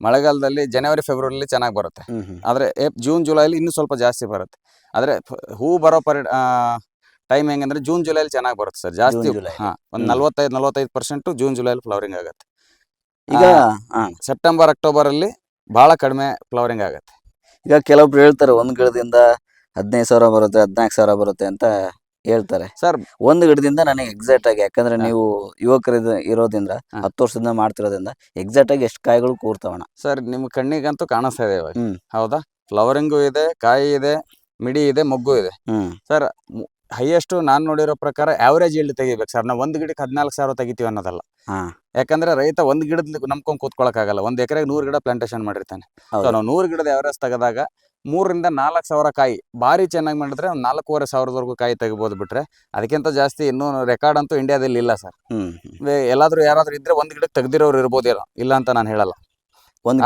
ಮಳೆಗಾಲದಲ್ಲಿ ಜನವರಿ ಫೆಬ್ರವರಿಲಿ ಚೆನ್ನಾಗಿ ಬರುತ್ತೆ. ಆದರೆ ಜೂನ್ ಜುಲೈಲಿ ಇನ್ನೂ ಸ್ವಲ್ಪ ಜಾಸ್ತಿ ಬರುತ್ತೆ. ಆದರೆ ಹೂ ಬರೋ ಪರಿ ಟೈಮ್ ಹೆಂಗಂದ್ರೆ ಜೂನ್ ಜುಲೈಲಿ ಚೆನ್ನಾಗಿ ಬರುತ್ತೆ ಸರ್. ಜಾಸ್ತಿ ಹಾಂ ಒಂದು. ನಲ್ವತ್ತೈದು ನಲ್ವತ್ತೈದು ಪರ್ಸೆಂಟು ಜೂನ್ ಜುಲೈಲಿ ಫ್ಲವರಿಂಗ್ ಆಗುತ್ತೆ. ಈಗ ಸೆಪ್ಟೆಂಬರ್ ಅಕ್ಟೋಬರಲ್ಲಿ ಭಾಳ ಕಡಿಮೆ ಫ್ಲವರಿಂಗ್ ಆಗುತ್ತೆ. ಈಗ ಕೆಲವೊಬ್ರು ಹೇಳ್ತಾರೆ ಒಂದು ಗಿಡದಿಂದ ಹದಿನೈದು ಸಾವಿರ ಬರುತ್ತೆ ಹದಿನಾಲ್ಕು ಸಾವಿರ ಬರುತ್ತೆ ಅಂತ. ಹೇಳ್ತಾರೆ. ಸರ್ ಒಂದು ಗಿಡದಿಂದ ನನಗೆ ಎಕ್ಸಾಕ್ಟ್ ಆಗಿ ಯಾಕಂದ್ರೆ ನೀವು ಯುವಕರ ಇರೋದ್ರಿಂದ. ಹತ್ತು ವರ್ಷದಿಂದ ಮಾಡ್ತಿರೋದ್ರಿಂದ ಎಕ್ಸಾಕ್ಟ್ ಆಗಿ ಎಷ್ಟು ಕಾಯಿಗಳು ಕೂರ್ತಾವಣ. ಸರ್ ನಿಮ್ಮ ಕಣ್ಣಿಗಂತೂ ಕಾಣಿಸ್ತಾ ಇದೆ ಇವಾಗ. ಹ್ಮ್. ಹೌದಾ? ಫ್ಲವರಿಂಗು ಇದೆ ಕಾಯಿ ಇದೆ ಮಿಡಿ ಇದೆ ಮೊಗ್ಗು ಇದೆ. ಹ್ಮ್. ಸರ್ ಹೈಯೆಸ್ಟ್ ನಾನು ನೋಡಿರೋ ಪ್ರಕಾರ ಆವರೇಜ್ ಇಲ್ಲಿ ತೆಗಿಬೇಕು ಸರ್? ನಾವು ಒಂದು ಗಿಡಕ್ಕೆ ಹದಿನಾಲ್ಕು ಸಾವಿರ ತೆಗಿತೀವಿ ಅನ್ನೋದಲ್ಲ. ಹಾ. ಯಾಕಂದ್ರೆ ರೈತ ಒಂದು ಗಿಡದ ನಂಬ್ಕೊಂಡು ಆಗಲ್ಲ. ಒಂದು ಎಕರೆಗೆ ನೂರು ಗಿಡ ಪ್ಲಾಂಟೇಶನ್ ಮಾಡಿರ್ತಾನೆ. ಸೊ ನಾವು ನೂರು ಗಿಡದ ಎವರೇಜ್ ತೆಗೆದಾಗ ಮೂರರಿಂದ ನಾಲ್ಕು ಸಾವಿರ ಕಾಯಿ ಭಾರಿ ಚೆನ್ನಾಗಿ ಮಾಡಿದ್ರೆ ಒಂದು ನಾಲ್ಕೂವರೆ ಸಾವಿರದವರೆಗೂ ಕಾಯಿ ತೆಗಿಬೋದು ಬಿಟ್ರೆ ಅದಕ್ಕಿಂತ ಜಾಸ್ತಿ ಇನ್ನೂ ರೆಕಾರ್ಡ್ ಅಂತೂ ಇಂಡಿಯಾದಲ್ಲಿ ಇಲ್ಲ ಸರ್. ಎಲ್ಲಾದ್ರೂ ಯಾರಾದ್ರೂ ಇದ್ರೆ ಒಂದು ಗಿಡಕ್ಕೆ ತೆಗ್ದಿರೋರು ಇರ್ಬೋದೇನೋ ಇಲ್ಲ ಅಂತ ನಾನು ಹೇಳಲ್ಲ. ಒಂದ್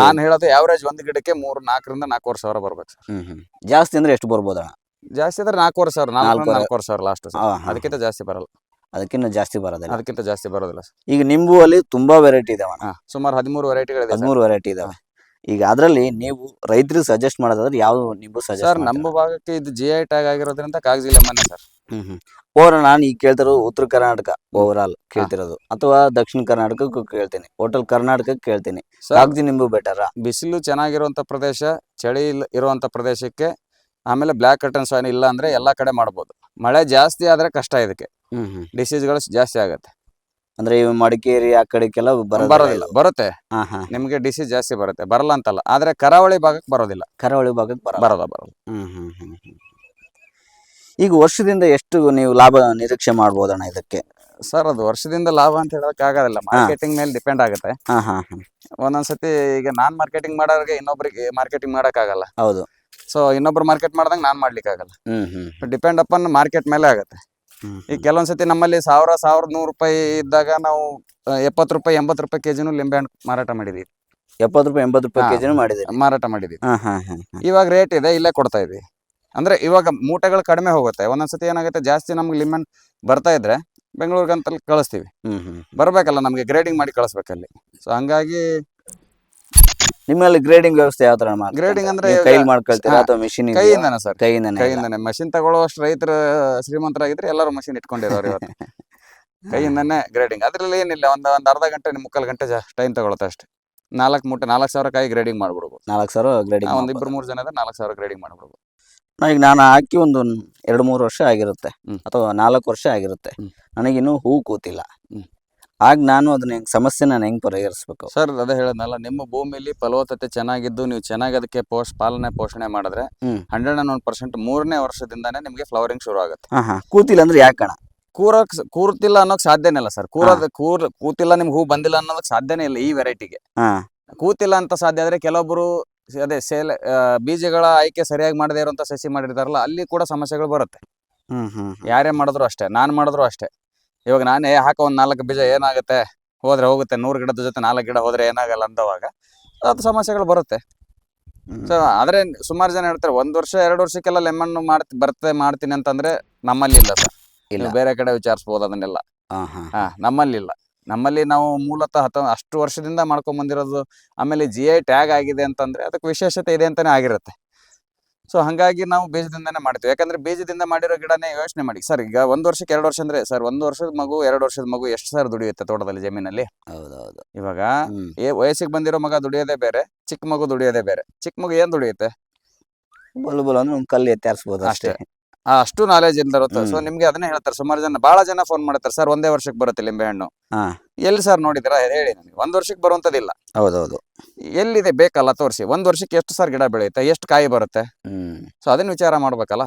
ನಾನು ಹೇಳೋದು ಆವ್ರೇಜ್ ಒಂದು ಗಿಡಕ್ಕೆ ಮೂರು ನಾಲ್ಕರಿಂದ ನಾಲ್ಕೂವರೆ ಸಾವಿರ ಬರ್ಬೇಕು ಸರ್. ಜಾಸ್ತಿ ಅಂದ್ರೆ ಎಷ್ಟು ಬರ್ಬೋದ ಜಾಸ್ತಿ ಅಂದ್ರೆ ನಾಲ್ಕೂವರೆ ಸಾವಿರ ನಾಲ್ಕು ನಾಲ್ಕೂವರೆ. ಸಾವಿರ ಲಾಸ್ಟ್. ಅದಕ್ಕಿಂತ ಜಾಸ್ತಿ ಬರಲ್ಲ. ಅದಕ್ಕಿಂತ ಜಾಸ್ತಿ ಬರೋದಿಲ್ಲ. ಅದಕ್ಕಿಂತ ಜಾಸ್ತಿ ಬರೋದಿಲ್ಲ ಸರ್ ಈಗ ನಿಂಬು ಅಲ್ಲಿ ತುಂಬಾ ವೆರೈಟಿ ಇದಾವ ಸುಮಾರು ಹದಿಮೂರು ವೆರೈಟಿಗಳಿದೆ ಸರ್. ಹದಿಮೂರು ವೆರೈಟಿ ಇದಾವೆ. ಈಗ ಅದರಲ್ಲಿ ನೀವು ರೈತರಿಗೆ ಸಜೆಸ್ಟ್ ಮಾಡೋದಾದ್ರೆ ಯಾವ ನಿಂಬು ಸಜೆಸ್ಟ್ ಸರ್ ನಮ್ಮ ಭಾಗಕ್ಕೆ ಇದು ಜಿ ಐ ಟ್ಯಾಗ್ ಆಗಿರೋದ್ರಿಂದ ಕಾಗಜಿ lemon sir hmm hmm. Over ನಾನು ಈಗ ಕೇಳ್ತಿರೋದು ಉತ್ತರ ಕರ್ನಾಟಕ ಓವರ್ ಆಲ್ ಕೇಳ್ತಿರೋದು. ಅಥವಾ ದಕ್ಷಿಣ ಕರ್ನಾಟಕಕ್ಕೂ ಕೇಳ್ತೀನಿ. ಹೋಟೆಲ್ ಕರ್ನಾಟಕಕ್ಕೆ ಕೇಳ್ತೀನಿ. ಕಾಗಜಿ ನಿಂಬು ಬೆಟರ ಬಿಸಿಲು ಚೆನ್ನಾಗಿರುವಂತ ಪ್ರದೇಶ ಚಳಿ ಇರುವಂತ ಪ್ರದೇಶಕ್ಕೆ ಆಮೇಲೆ ಬ್ಲ್ಯಾಕ್ ಕಟನ್ ಸಾಯಿನ್ ಇಲ್ಲ ಅಂದ್ರೆ ಎಲ್ಲಾ ಕಡೆ ಮಾಡ್ಬೋದು. ಮಳೆ ಜಾಸ್ತಿ ಆದ್ರೆ ಕಷ್ಟ ಇದಕ್ಕೆ. ಹ್ಮ್ ಹ್ಮ್. ಡಿಸೀಸ್ಗಳು ಜಾಸ್ತಿ ಆಗುತ್ತೆ. ಅಂದ್ರೆ ಈ ಮಡಿಕೇರಿ ಆ ಕಡೆಗೆಲ್ಲ ಬರೋದಿಲ್ಲ. ಬರೋದಿಲ್ಲ ಬರುತ್ತೆ. ಹಾ ಹಾ. ನಿಮಗೆ ಡಿಸೀಸ್ ಜಾಸ್ತಿ ಬರುತ್ತೆ. ಬರಲ್ಲ ಅಂತಲ್ಲ. ಆದ್ರೆ ಕರಾವಳಿ ಭಾಗಕ್ಕೆ ಬರೋದಿಲ್ಲ. ಕರಾವಳಿ ಭಾಗಕ್ಕೆ ಬರಲ್ಲ. ಬರಲ್ಲ ಬರಲ್ಲ. ಹ್ಮ್ ಹ್ಮ್ ಹ್ಮ್ ಹ್ಮ್. ಈಗ ವರ್ಷದಿಂದ ಎಷ್ಟು ನೀವು ಲಾಭ ನಿರೀಕ್ಷೆ ಮಾಡ್ಬೋದಣ್ಣ ಇದಕ್ಕೆ? ಸರ್ ಅದು ವರ್ಷದಿಂದ ಲಾಭ ಅಂತ ಹೇಳಕ್ ಆಗೋದಿಲ್ಲ ಮಾರ್ಕೆಟಿಂಗ್ ಮೇಲೆ ಡಿಪೆಂಡ್ ಆಗುತ್ತೆ. ಹಾ ಹಾ ಹಾ. ಒಂದೊಂದ್ಸತಿ ಈಗ ನಾನ್ ಮಾರ್ಕೆಟಿಂಗ್ ಮಾಡೋರಿಗೆ ಇನ್ನೊಬ್ರಿಗೆ ಮಾರ್ಕೆಟಿಂಗ್ ಆಗಲ್ಲ ಹೌದು. ಸೊ ಇನ್ನೊಬ್ರು ಮಾರ್ಕೆಟ್ ಮಾಡ್ದಂಗೆ ನಾನ್ ಮಾಡ್ಲಿಕ್ಕೆ ಆಗಲ್ಲ ಹ್ಮ್ ಹ್ಮ್. ಡಿಪೆಂಡ್ ಅಪನ್ ಮಾರ್ಕೆಟ್ ಮೇಲೆ ಆಗುತ್ತೆ. ಈಗ ಕೆಲವೊಂದ್ಸತಿ ನಮ್ಮಲ್ಲಿ ಸಾವಿರ ಸಾವಿರದ ನೂರು ರೂಪಾಯಿ ಇದ್ದಾಗ ನಾವು ಎಪ್ಪತ್ತು ರೂಪಾಯಿ ಎಂಬತ್ತು ರೂಪಾಯಿ ಕೆಜಿನೂ ಲಿಂಬೆ ಹಣ್ಣು ಮಾರಾಟ ಮಾಡಿದೀವಿ. ಎಪ್ಪತ್ತು ರೂಪಾಯಿ ಎಂಬತ್ತು ರೂಪಾಯಿ ಹಾ. ಕೆಜಿನೂ ಮಾರಾಟ ಮಾಡಿದೀವಿ. ಹಾ ಹಾ ಹಾ ಹಾ. ಇವಾಗ ರೇಟ್ ಇದೆ ಇಲ್ಲೇ ಕೊಡ್ತಾ ಇದೀವಿ. ಅಂದ್ರೆ ಇವಾಗ ಮೂಟೆಗಳು ಕಡಿಮೆ ಹೋಗುತ್ತೆ. ಒಂದೊಂದ್ಸತಿ ಏನಾಗುತ್ತೆ ಜಾಸ್ತಿ ನಮ್ಗೆ ಲಿಂಬೆ ಹಣ್ಣು ಬರ್ತಾ ಇದ್ರೆ ಬೆಂಗಳೂರಿಗೆ ಅಂತ ಕಳಿಸ್ತೀವಿ. ಹ್ಮ್ ಹ್ಮ್. ಬರ್ಬೇಕಲ್ಲ ನಮಗೆ ಗ್ರೇಡಿಂಗ್ ಮಾಡಿ ಕಳಿಸ್ಬೇಕಲ್ಲಿ. ಸೊ ಹಂಗಾಗಿ ನಿಮ್ಮಲ್ಲಿ ಗ್ರೇಡಿಂಗ್ ವ್ಯವಸ್ಥೆ ಯಾವ ತರ ಮಾಡ್ತೀರಾ? Grading ಅಂದ್ರೆ ನೀವು ಈಗ- ಕೈಲಿ ಮಾಡ್ಕೊಳ್ತೀರಾ ಹಾ, ಅಥವಾ ಮಿಷಿನ್ ಕೈಯಿಂದನೇ ಸರ್. ಕೈಯಿಂದನೇ? ಕೈಯಿಂದನೇ. ಮಷಿನ್ ತಗೊಳ್ಳುವಷ್ಟು ರೈತರು ಶ್ರೀಮಂತರಾಗಿದ್ರೆ ಎಲ್ಲರೂ ಮಷಿನ್ ಇಟ್ಕೊಂಡಿರೋರು ಇವತ್ತು. ಕೈಯಿಂದನೇ ಗ್ರೇಡಿಂಗ್ ಅದ್ರಲ್ಲಿ ಏನಿಲ್ಲ ಒಂದು ಒಂದ್ ಅರ್ಧ ಗಂಟೆ ಮುಕ್ಕಾಲು ಗಂಟೆ ಟೈಮ್ ತಗೊಳುತ್ತೆ ಅಷ್ಟೇ. ನಾಲ್ಕು ಮೂಟೆ ನಾಲ್ಕು ಸಾವಿರ ಕಾಯಿ ಗ್ರೇಡಿಂಗ್ ಮಾಡ್ಬಿಡ್ಬೋದು. ನಾಲ್ಕು ಸಾವಿರ ಗ್ರೇಡಿಂಗ್ ಒಂದ್ ಇಬ್ರು ಮೂರು ಜನ ಇದ್ರೆ ನಾಲ್ಕು ಸಾವಿರ ಗ್ರೇಡಿಂಗ್ ಮಾಡ್ಬಿಡ್ಬೋದು. ಈಗ ನಾನು ಹಾಕಿ ಒಂದು ಎರಡು ಮೂರು ವರ್ಷ ಆಗಿರುತ್ತೆ. ಹ್ಮ್. ಅಥವಾ ನಾಲ್ಕು ವರ್ಷ ಆಗಿರುತ್ತೆ. ಹ್ಮ್. ನನಗಿನ್ನೂ ಹೂ ಕೂತಿಲ್ಲ. ಹ್ಮ್. ಆಗ ನಾನು ಅದನ್ನ ಹೆಂಗ್ ಸಮಸ್ಯೆ ನಾನು ಹೆಂಗ್ ಪರಿಹರಿಸ್ಬೇಕು? ಸರ್ ಅದೇ ಹೇಳದ್ನಲ್ಲ ನಿಮ್ಮ ಭೂಮಿಲಿ ಫಲವತ್ತತೆ ಚೆನ್ನಾಗಿದ್ದು ನೀವು ಚೆನ್ನಾಗಿ ಅದಕ್ಕೆ ಪೋಷ್ ಪಾಲನೆ ಪೋಷಣೆ ಮಾಡಿದ್ರೆ ಹ್ಮ್. ಹಂಡ್ರೆಡ್ ಅಂಡ್ ಒನ್ ಪರ್ಸೆಂಟ್ ಮೂರನೇ ವರ್ಷದಿಂದಾನೇ ನಿಮಗೆ ಫ್ಲವರಿಂಗ್ ಶುರು ಆಗುತ್ತೆ. ಹಾ ಹಾ ಕೂತಿಲ್ಲ ಅಂದ್ರೆ ಯಾಕಣ ಕೂರಕ್ ಕೂರ್ತಿಲ್ಲ ಅನ್ನೋಕ್ ಸಾಧ್ಯನೇ ಇಲ್ಲ ಸರ್. ಕೂರೋದ್ ಕೂರ್ ಕೂತಿಲ್ಲ ನಿಮ್ಗೆ ಹೂ ಬಂದಿಲ್ಲ ಅನ್ನೋದಕ್ಕೆ ಸಾಧ್ಯನೇ ಇಲ್ಲ ಈ ವೆರೈಟಿಗೆ ಹಾ. ಕೂತಿಲ್ಲ ಅಂತ ಸಾಧ್ಯ ಆದ್ರೆ ಕೆಲವೊಬ್ರು ಅದೇ ಸೇಲ್ ಬೀಜಗಳ ಆಯ್ಕೆ ಸರಿಯಾಗಿ ಮಾಡದೇ ಇರುವಂತ ಸಸಿ ಮಾಡಿರ್ತಾರಲ್ಲ ಅಲ್ಲಿ ಕೂಡ ಸಮಸ್ಯೆಗಳು ಬರುತ್ತೆ. ಹ್ಮ್ ಹ್ಮ್. ಯಾರೇ ಮಾಡಿದ್ರು ಅಷ್ಟೇ ನಾನು ಮಾಡಿದ್ರು ಅಷ್ಟೇ. ಇವಾಗ ನಾನೇ ಹಾಕೋ ಒಂದ್ ನಾಲ್ಕು ಬೀಜ ಏನಾಗುತ್ತೆ? ಹೋದ್ರೆ ಹೋಗುತ್ತೆ. ನೂರು ಗಿಡದ ಜೊತೆ ನಾಲ್ಕು ಗಿಡ ಹೋದ್ರೆ ಏನಾಗಲ್ಲ ಅಂದವಾಗ ಅದು ಸಮಸ್ಯೆಗಳು ಬರುತ್ತೆ. ಸೊ ಆದ್ರೆ ಸುಮಾರು ಜನ ಹೇಳ್ತಾರೆ ಒಂದ್ ವರ್ಷ ಎರಡು ವರ್ಷಕ್ಕೆಲ್ಲ ಲೆಮನ್ ಮಾಡ್ ಬರ್ತೆ ಮಾಡ್ತೀನಿ ಅಂತಂದ್ರೆ ನಮ್ಮಲ್ಲಿ ಇಲ್ಲ ಸರ್. ಇಲ್ಲ. ಬೇರೆ ಕಡೆ ವಿಚಾರಿಸಬಹುದು ಅದನ್ನೆಲ್ಲ. ಹಾ ಹಾ. ಹಾ ನಮ್ಮಲ್ಲಿ ಇಲ್ಲ ನಮ್ಮಲ್ಲಿ ನಾವು ಮೂಲತಃ ಹತ್ತ ಅಷ್ಟು ವರ್ಷದಿಂದ ಮಾಡ್ಕೊಂಡ್ ಬಂದಿರೋದು ಆಮೇಲೆ ಜಿ ಐ ಟ್ಯಾಗ್ ಆಗಿದೆ ಅಂತಂದ್ರೆ ಅದಕ್ಕೆ ವಿಶೇಷತೆ ಇದೆ ಅಂತಾನೆ ಆಗಿರುತ್ತೆ. ಸೊ ಹಂಗಾಗಿ ನಾವು ಬೀಜದಿಂದನೇ ಮಾಡ್ತೀವಿ. ಯಾಕಂದ್ರೆ ಬೀಜದಿಂದ ಮಾಡಿರೋ ಗಿಡನೇ ಯೋಚನೆ ಮಾಡಿ. ಸರ್ ಈಗ ಒಂದು ವರ್ಷಕ್ಕೆ ಎರಡು ವರ್ಷ ಅಂದ್ರೆ ಸರ್ ಒಂದು ವರ್ಷದ ಮಗು ಎರಡು ವರ್ಷದ ಮಗು ಎಷ್ಟು ಸರ್ ದುಡಿಯುತ್ತೆ ತೋಟದಲ್ಲಿ ಜಮೀನಲ್ಲಿ? ಹೌದೌದು. ಇವಾಗ ಏ ವಯಸ್ಸಿಗೆ ಬಂದಿರೋ ಮಗ ದುಡಿಯೋದೇ ಬೇರೆ ಚಿಕ್ಕ ಮಗು ದುಡಿಯೋದೇ ಬೇರೆ. ಚಿಕ್ಕ ಮಗು ಏನ್ ದುಡಿಯುತ್ತೆ? ಬಲು ಬಲು ಅಂದ್ರೆ ಒಂದು ಕಲ್ಲು ಎತ್ತಾರಿಸ್ಬೋದು ಅಷ್ಟೇ. ಅಷ್ಟೇ. ನಾಲೆಜ್ ಇಂದ ಇರುತ್ತೆ. ಸೊ ನಿಮ್ಗೆ ಅದನ್ನೇ ಹೇಳ್ತಾರೆ. ಸುಮಾರು ಜನ ಬಹಳ ಜನ ಫೋನ್ ಮಾಡ್ತಾರೆ. ಸರ್ ಒಂದೇ ವರ್ಷಕ್ಕೆ ಬರುತ್ತೆ ಲಿಂಬೆಹಣ್ಣು ಹಾ. ಎಲ್ಲಿ ಸರ್ ನೋಡಿದಿರಾ ಹೇಳಿ ನನಗೆ. ಒಂದ್ ವರ್ಷಕ್ಕೆ ಬರುವಂತದಿಲ್ಲ ಹೌದೌದು. ಎಲ್ಲಿದೆ ಬೇಕಲ್ಲ ತೋರಿಸಿ. ಒಂದ್ ವರ್ಷಕ್ಕೆ ಎಷ್ಟು ಸರ್ ಗಿಡ ಬೆಳೆಯುತ್ತೆ? ಎಷ್ಟು ಕಾಯಿ ಬರುತ್ತೆ? ಹ್ಮ್. ಸೊ ಅದನ್ನ ವಿಚಾರ ಮಾಡ್ಬೇಕಲ್ಲ?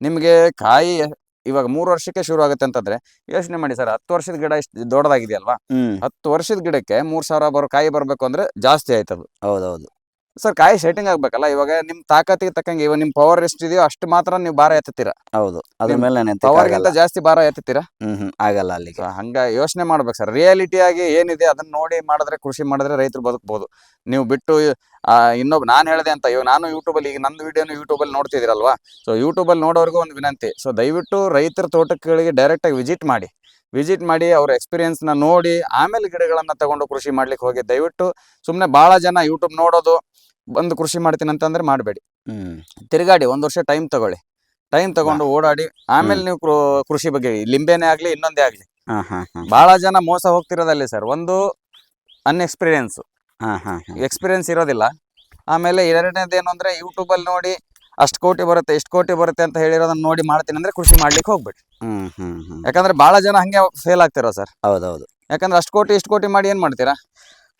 ನಿಮಗೆ ಕಾಯಿ ಇವಾಗ ಮೂರು ವರ್ಷಕ್ಕೆ ಶುರು ಆಗುತ್ತೆ ಅಂತಂದ್ರೆ ಯೋಚನೆ ಮಾಡಿ ಸರ್. ಹತ್ತು ವರ್ಷದ ಗಿಡ ಇಷ್ಟು ದೊಡ್ಡದಾಗಿದೆಯಲ್ವಾ? ಹ್ಮ್. ಹತ್ತು ವರ್ಷದ ಗಿಡಕ್ಕೆ ಮೂರ್ ಸಾವಿರ ಬರೋ ಕಾಯಿ ಬರ್ಬೇಕು ಅಂದ್ರೆ ಜಾಸ್ತಿ ಆಯ್ತದು. ಹೌದೌದು. ಸರ್ ಕಾಯಿ ಸೆಟ್ಟಿಂಗ್ ಆಗ್ಬೇಕಲ್ಲ ಇವಾಗ ನಿಮ್ ತಾಕತ್ತಿಗೆ ತಕ್ಕಂಗೆ ಇವಾಗ ನಿಮ್ ಪವರ್ ಎಷ್ಟಿದೆಯೋ ಅಷ್ಟು ಮಾತ್ರ ನೀವು ಭಾರ ಎತ್ತೀರಾ ಹೌದು ಅದ್ರ ಮೇಲೆ ನಾನು ಪವರ್ಗಿಂತ ಜಾಸ್ತಿ ಭಾರ ಎತ್ತೀರಾ ಹ್ಮ್ ಹ್ಮ್ ಆಗಲ್ಲ ಅಲ್ಲಿ ಸೊ ಹಂಗ ಯೋಚನೆ ಮಾಡ್ಬೇಕು ಸರ್. ರಿಯಾಲಿಟಿ ಆಗಿ ಏನಿದೆ ಅದನ್ನ ನೋಡಿ ಮಾಡಿದ್ರೆ ಕೃಷಿ ಮಾಡಿದ್ರೆ ರೈತರು ಬದುಕಬಹುದು ನೀವು ಬಿಟ್ಟು ಇನ್ನೊಬ್ ಇನ್ನೊಬ್ಬ ನಾನು ಹೇಳಿದೆ ಅಂತ ಇವಾಗ ನಾನು ಯೂಟ್ಯೂಬಲ್ಲಿ ಈಗ ನಂದು ವಿಡಿಯೋನು ಯೂಟ್ಯೂಬಲ್ಲಿ ನೋಡ್ತಿದ್ದೀರಲ್ವಾ? ಸೊ ಯೂಟ್ಯೂಬಲ್ಲಿ ನೋಡೋರ್ಗೂ ಒಂದು ವಿನಂತಿ. ಸೊ ದಯವಿಟ್ಟು ರೈತರ ತೋಟಗಳಿಗೆ ಡೈರೆಕ್ಟಾಗಿ ವಿಸಿಟ್ ಮಾಡಿ. ವಿಸಿಟ್ ಮಾಡಿ ಅವ್ರ ಎಕ್ಸ್ಪೀರಿಯನ್ಸ್ನ ನೋಡಿ ಆಮೇಲೆ ಗಿಡಗಳನ್ನ ತಗೊಂಡು ಕೃಷಿ ಮಾಡ್ಲಿಕ್ಕೆ ಹೋಗಿ ದಯವಿಟ್ಟು ಸುಮ್ಮನೆ ಭಾಳ ಜನ ಯೂಟ್ಯೂಬ್ ನೋಡೋದು ಬಂದು ಕೃಷಿ ಮಾಡ್ತೀನಿ ಅಂತಂದ್ರೆ ಮಾಡಬೇಡಿ. ಹ್ಮ್. ತಿರುಗಾಡಿ ಒಂದು ವರ್ಷ ಟೈಮ್ ತಗೊಳ್ಳಿ. ಟೈಮ್ ತಗೊಂಡು ಓಡಾಡಿ ಆಮೇಲೆ ನೀವು ಕೃಷಿ ಬಗ್ಗೆ ಲಿಂಬೆನೇ ಆಗಲಿ ಇನ್ನೊಂದೇ ಆಗಲಿ. ಹಾ ಹಾ ಹಾ. ಬಹಳ ಜನ ಮೋಸ ಹೋಗ್ತಿರೋದಲ್ಲಿ ಸರ್ ಒಂದು ಅನ್ಎಕ್ಸ್ಪೀರಿಯನ್ಸ್ ಹಾ ಹಾ ಹಾ. ಎಕ್ಸ್ಪೀರಿಯನ್ಸ್ ಇರೋದಿಲ್ಲ. ಆಮೇಲೆ ಎರಡನೇದೇನು ಅಂದ್ರೆ ಯೂಟ್ಯೂಬಲ್ಲಿ ನೋಡಿ ಅಷ್ಟು ಕೋಟಿ ಬರುತ್ತೆ ಇಷ್ಟು ಕೋಟಿ ಬರುತ್ತೆ ಅಂತ ಹೇಳಿರೋದನ್ನ ನೋಡಿ ಮಾಡ್ತೀನಿ ಅಂದ್ರೆ ಕೃಷಿ ಮಾಡ್ಲಿಕ್ಕೆ ಹೋಗ್ಬೇಡಿ. ಹ್ಮ್ ಹ್ಮ್ ಹ್ಮ್. ಯಾಕಂದ್ರೆ ಬಹಳ ಜನ ಹಂಗೆ ಫೇಲ್ ಆಗ್ತಿರೋ ಸರ್. ಹೌದೌದು. ಯಾಕಂದ್ರೆ ಅಷ್ಟು ಕೋಟಿ ಇಷ್ಟು ಕೋಟಿ ಮಾಡಿ ಏನ್ ಮಾಡ್ತೀರಾ?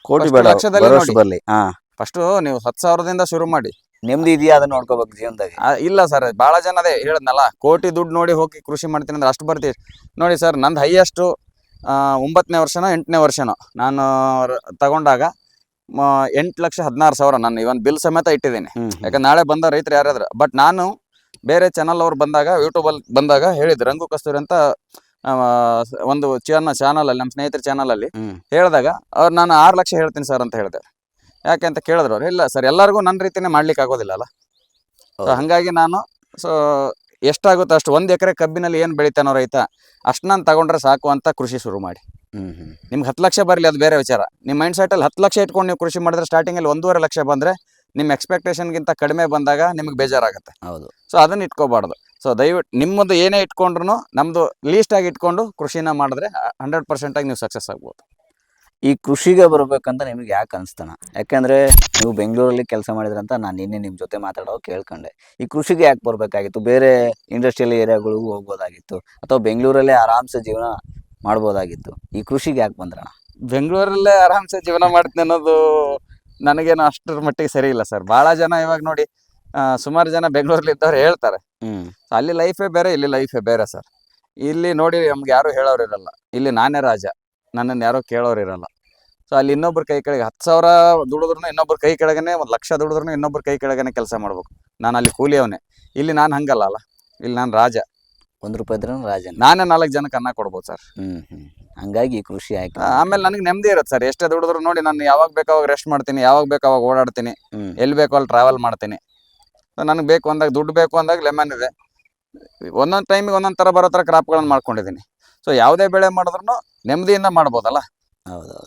ಕೋಟಿ ಬೇಡ ಲಕ್ಷದಲ್ಲಿ ಬರೋಷ್ಟು ನೋಡಿ. ಬರ್ಲಿ. ಹಾ. ಫಸ್ಟ್ ನೀವು ಹತ್ತು ಸಾವಿರದಿಂದ ಶುರು ಮಾಡಿ. ನೆಮ್ಮದಿ ಇದೆಯಾ ಅದನ್ನ ನೋಡ್ಕೋಬೇಕು ಜೀವನದಾಗ? ಆ, ಇಲ್ಲ ಸರ್ ಬಹಳ ಜನ ಅದೇ ಹೇಳದ್ನಲ್ಲ ಕೋಟಿ ದುಡ್ಡು ನೋಡಿ ಹೋಗಿ ಕೃಷಿ ಮಾಡ್ತೀನಿ ಅಂದ್ರೆ ಅಷ್ಟು ಬರ್ತೀವಿ. ನೋಡಿ ಸರ್ ನಂದು ಹೈಯೆಸ್ಟು ಒಂಬತ್ತನೇ ವರ್ಷನೋ ಎಂಟನೇ ವರ್ಷನೋ ನಾನು ರ- ತಗೊಂಡಾಗ ಎಂಟು ಲಕ್ಷ ಹದಿನಾರು ಸಾವಿರ ನಾನು ಇವನ್ ಬಿಲ್ ಸಮೇತ ಇಟ್ಟಿದ್ದೀನಿ. ಯಾಕಂದ್ರೆ ನಾಳೆ ಬಂದ ರೈತರು ಯಾರಾದ್ರೂ. ಬಟ್ ನಾನು ಬೇರೆ ಚಾನಲ್ ಅವ್ರು ಬಂದಾಗ ಯೂಟ್ಯೂಬಲ್ಲಿ ಬಂದಾಗ ಹೇಳಿದ್ರು ರಂಗು ಕಸ್ತೂರಿ ಅಂತ ಒಂದು ಚಾನಲ್ ಚಾನಲ್ ಅಲ್ಲಿ ನಮ್ಮ ಸ್ನೇಹಿತರ ಚಾನಲ್ ಅಲ್ಲಿ ಹೇಳಿದಾಗ ಅವ್ರು ನಾನು ಆರು ಲಕ್ಷ ಹೇಳ್ತೀನಿ ಸರ್ ಅಂತ ಹೇಳಿದೆ. ಯಾಕೆ ಅಂತ ಕೇಳಿದ್ರು ಅವ್ರು ಇಲ್ಲ ಸರ್ ಎಲ್ಲರಿಗೂ ನನ್ನ ರೀತಿನೇ ಮಾಡ್ಲಿಕ್ಕೆ ಆಗೋದಿಲ್ಲ ಅಲ್ಲ? ಸೊ ಹಂಗಾಗಿ ನಾನು ಸೊ ಎಷ್ಟಾಗುತ್ತೋ ಅಷ್ಟು ಒಂದು ಎಕರೆ ಕಬ್ಬಿನಲ್ಲಿ ಏನು ಬೆಳಿತಾನೋ ರೈತ ಅಷ್ಟು ನಾನು ತಗೊಂಡ್ರೆ ಸಾಕು ಅಂತ ಕೃಷಿ ಶುರು ಮಾಡಿ. ನಿಮ್ಗೆ ಹತ್ತು ಲಕ್ಷ ಬರಲಿ ಅದು ಬೇರೆ ವಿಚಾರ. ನಿಮ್ಮ ಮೈಂಡ್ ಸೆಟಲ್ಲಿ ಹತ್ತು ಲಕ್ಷ ಇಟ್ಕೊಂಡು ನೀವು ಕೃಷಿ ಮಾಡಿದ್ರೆ ಸ್ಟಾರ್ಟಿಂಗಲ್ಲಿ ಒಂದೂವರೆ ಲಕ್ಷ ಬಂದರೆ ನಿಮ್ಮ ಎಕ್ಸ್ಪೆಕ್ಟೇಷನ್ಗಿಂತ ಕಡಿಮೆ ಬಂದಾಗ ನಿಮ್ಗೆ ಬೇಜಾರಾಗುತ್ತೆ. ಹೌದು. ಸೊ ಅದನ್ನ ಇಟ್ಕೋಬಾರ್ದು. ಸೊ ದಯವಿಟ್ಟು ನಿಮ್ಮದು ಏನೇ ಇಟ್ಕೊಂಡ್ರು ನಮ್ಮದು ಲೀಸ್ಟಾಗಿ ಇಟ್ಕೊಂಡು ಕೃಷಿನ ಮಾಡಿದ್ರೆ ಹಂಡ್ರೆಡ್ ಪರ್ಸೆಂಟಾಗಿ ನೀವು ಸಕ್ಸಸ್ ಆಗ್ಬೋದು. ಈ ಕೃಷಿಗೆ ಬರಬೇಕಂತ ನಿಮ್ಗೆ ಯಾಕೆ ಅನಿಸ್ತಾನ? ಯಾಕಂದ್ರೆ ನೀವು ಬೆಂಗಳೂರಲ್ಲಿ ಕೆಲಸ ಮಾಡಿದ್ರಂತ ನಾನು ನಿನ್ನೆ ನಿಮ್ಮ ಜೊತೆ ಮಾತಾಡೋ ಕೇಳ್ಕೊಂಡೆ. ಈ ಕೃಷಿಗೆ ಯಾಕೆ ಬರಬೇಕಾಗಿತ್ತು? ಬೇರೆ ಇಂಡಸ್ಟ್ರಿಯಲ್ ಏರಿಯಾಗಳಿಗೂ ಹೋಗ್ಬೋದಾಗಿತ್ತು. ಅಥವಾ ಬೆಂಗಳೂರಲ್ಲೇ ಆರಾಮ್ಸೆ ಜೀವನ ಮಾಡ್ಬೋದಾಗಿತ್ತು. ಈ ಕೃಷಿಗೆ ಯಾಕೆ ಬಂದ್ರಣ? ಬೆಂಗಳೂರಲ್ಲೇ ಆರಾಮ್ಸೆ ಜೀವನ ಮಾಡ್ತೀನಿ ಅನ್ನೋದು ನನಗೇನು ಅಷ್ಟರ ಮಟ್ಟಿಗೆ ಸರಿ ಇಲ್ಲ ಸರ್. ಭಾಳ ಜನ ಇವಾಗ ನೋಡಿ ಸುಮಾರು ಜನ ಬೆಂಗಳೂರಲ್ಲಿ ಇದ್ದವ್ರು ಹೇಳ್ತಾರೆ. ಅಲ್ಲಿ ಲೈಫೇ ಬೇರೆ ಇಲ್ಲಿ ಲೈಫೇ ಬೇರೆ ಸರ್. ಇಲ್ಲಿ ನೋಡಿ ನಮ್ಗೆ ಯಾರು ಹೇಳೋರು ಇರಲ್ಲ. ಇಲ್ಲಿ ನಾನೇ ರಾಜ. ನನ್ನನ್ನು ಯಾರೋ ಕೇಳೋರು ಇರಲ್ಲ. ಸೊ ಅಲ್ಲಿ ಇನ್ನೊಬ್ರ ಕೈ ಕೆಳಗೆ ಹತ್ತು ಸಾವಿರ ದುಡಿದ್ರು ಇನ್ನೊಬ್ರ ಕೈ ಕೆಳಗನೆ ಒಂದು ಲಕ್ಷ ದುಡಿದ್ರು ಇನ್ನೊಬ್ರ ಕೈ ಕೆಳಗನೆ ಕೆಲಸ ಮಾಡ್ಬೇಕು. ನಾನು ಅಲ್ಲಿ ಕೂಲಿಯವನೇ ಇಲ್ಲಿ ನಾನು ಹಂಗಲ್ಲ ಅಲ್ಲ. ಇಲ್ಲಿ ನಾನು ರಾಜ. ಒಂದ್ ರೂಪಾಯಿ ಇದ್ರೆ ರಾಜನ್. ನಾನೇ ನಾಲ್ಕು ಜನಕ್ಕೆ ಅನ್ನ ಕೊಡ್ಬೋದು ಸರ್. ಹ್ಮ್ ಹ್ಮ್ ಹಂಗಾಗಿ ಕೃಷಿ ಆಯ್ತು. ಆಮೇಲೆ ನನಗೆ ನೆಮ್ಮದಿ ಇರುತ್ತೆ ಸರ್. ಎಷ್ಟೇ ದುಡಿದ್ರು ನೋಡಿ ನಾನು ಯಾವಾಗ ಬೇಕು ಅವಾಗ ರೆಸ್ಟ್ ಮಾಡ್ತೀನಿ ಯಾವಾಗ ಬೇಕು ಅವಾಗ ಓಡಾಡ್ತೀನಿ ಹ್ಮ್. ಎಲ್ಲಿ ಬೇಕು ಅಲ್ಲಿ ಟ್ರಾವೆಲ್ ಮಾಡ್ತೀನಿ. ನನಗೆ ಬೇಕು ಅಂದಾಗ ದುಡ್ಡು ಬೇಕು ಅಂದಾಗ ಲೆಮನ್ ಇದೆ. ಒಂದೊಂದು ಟೈಮಿಗೆ ಒಂದೊಂದು ಥರ ಬರೋ ಥರ ಕ್ರಾಪ್ಗಳನ್ನು ಮಾಡ್ಕೊಂಡಿದ್ದೀನಿ. ಸೊ ಯಾವುದೇ ಬೆಳೆ ಮಾಡಿದ್ರು ನೆಮ್ಮದಿಯಿಂದ ಮಾಡ್ಬೋದಲ್ಲ?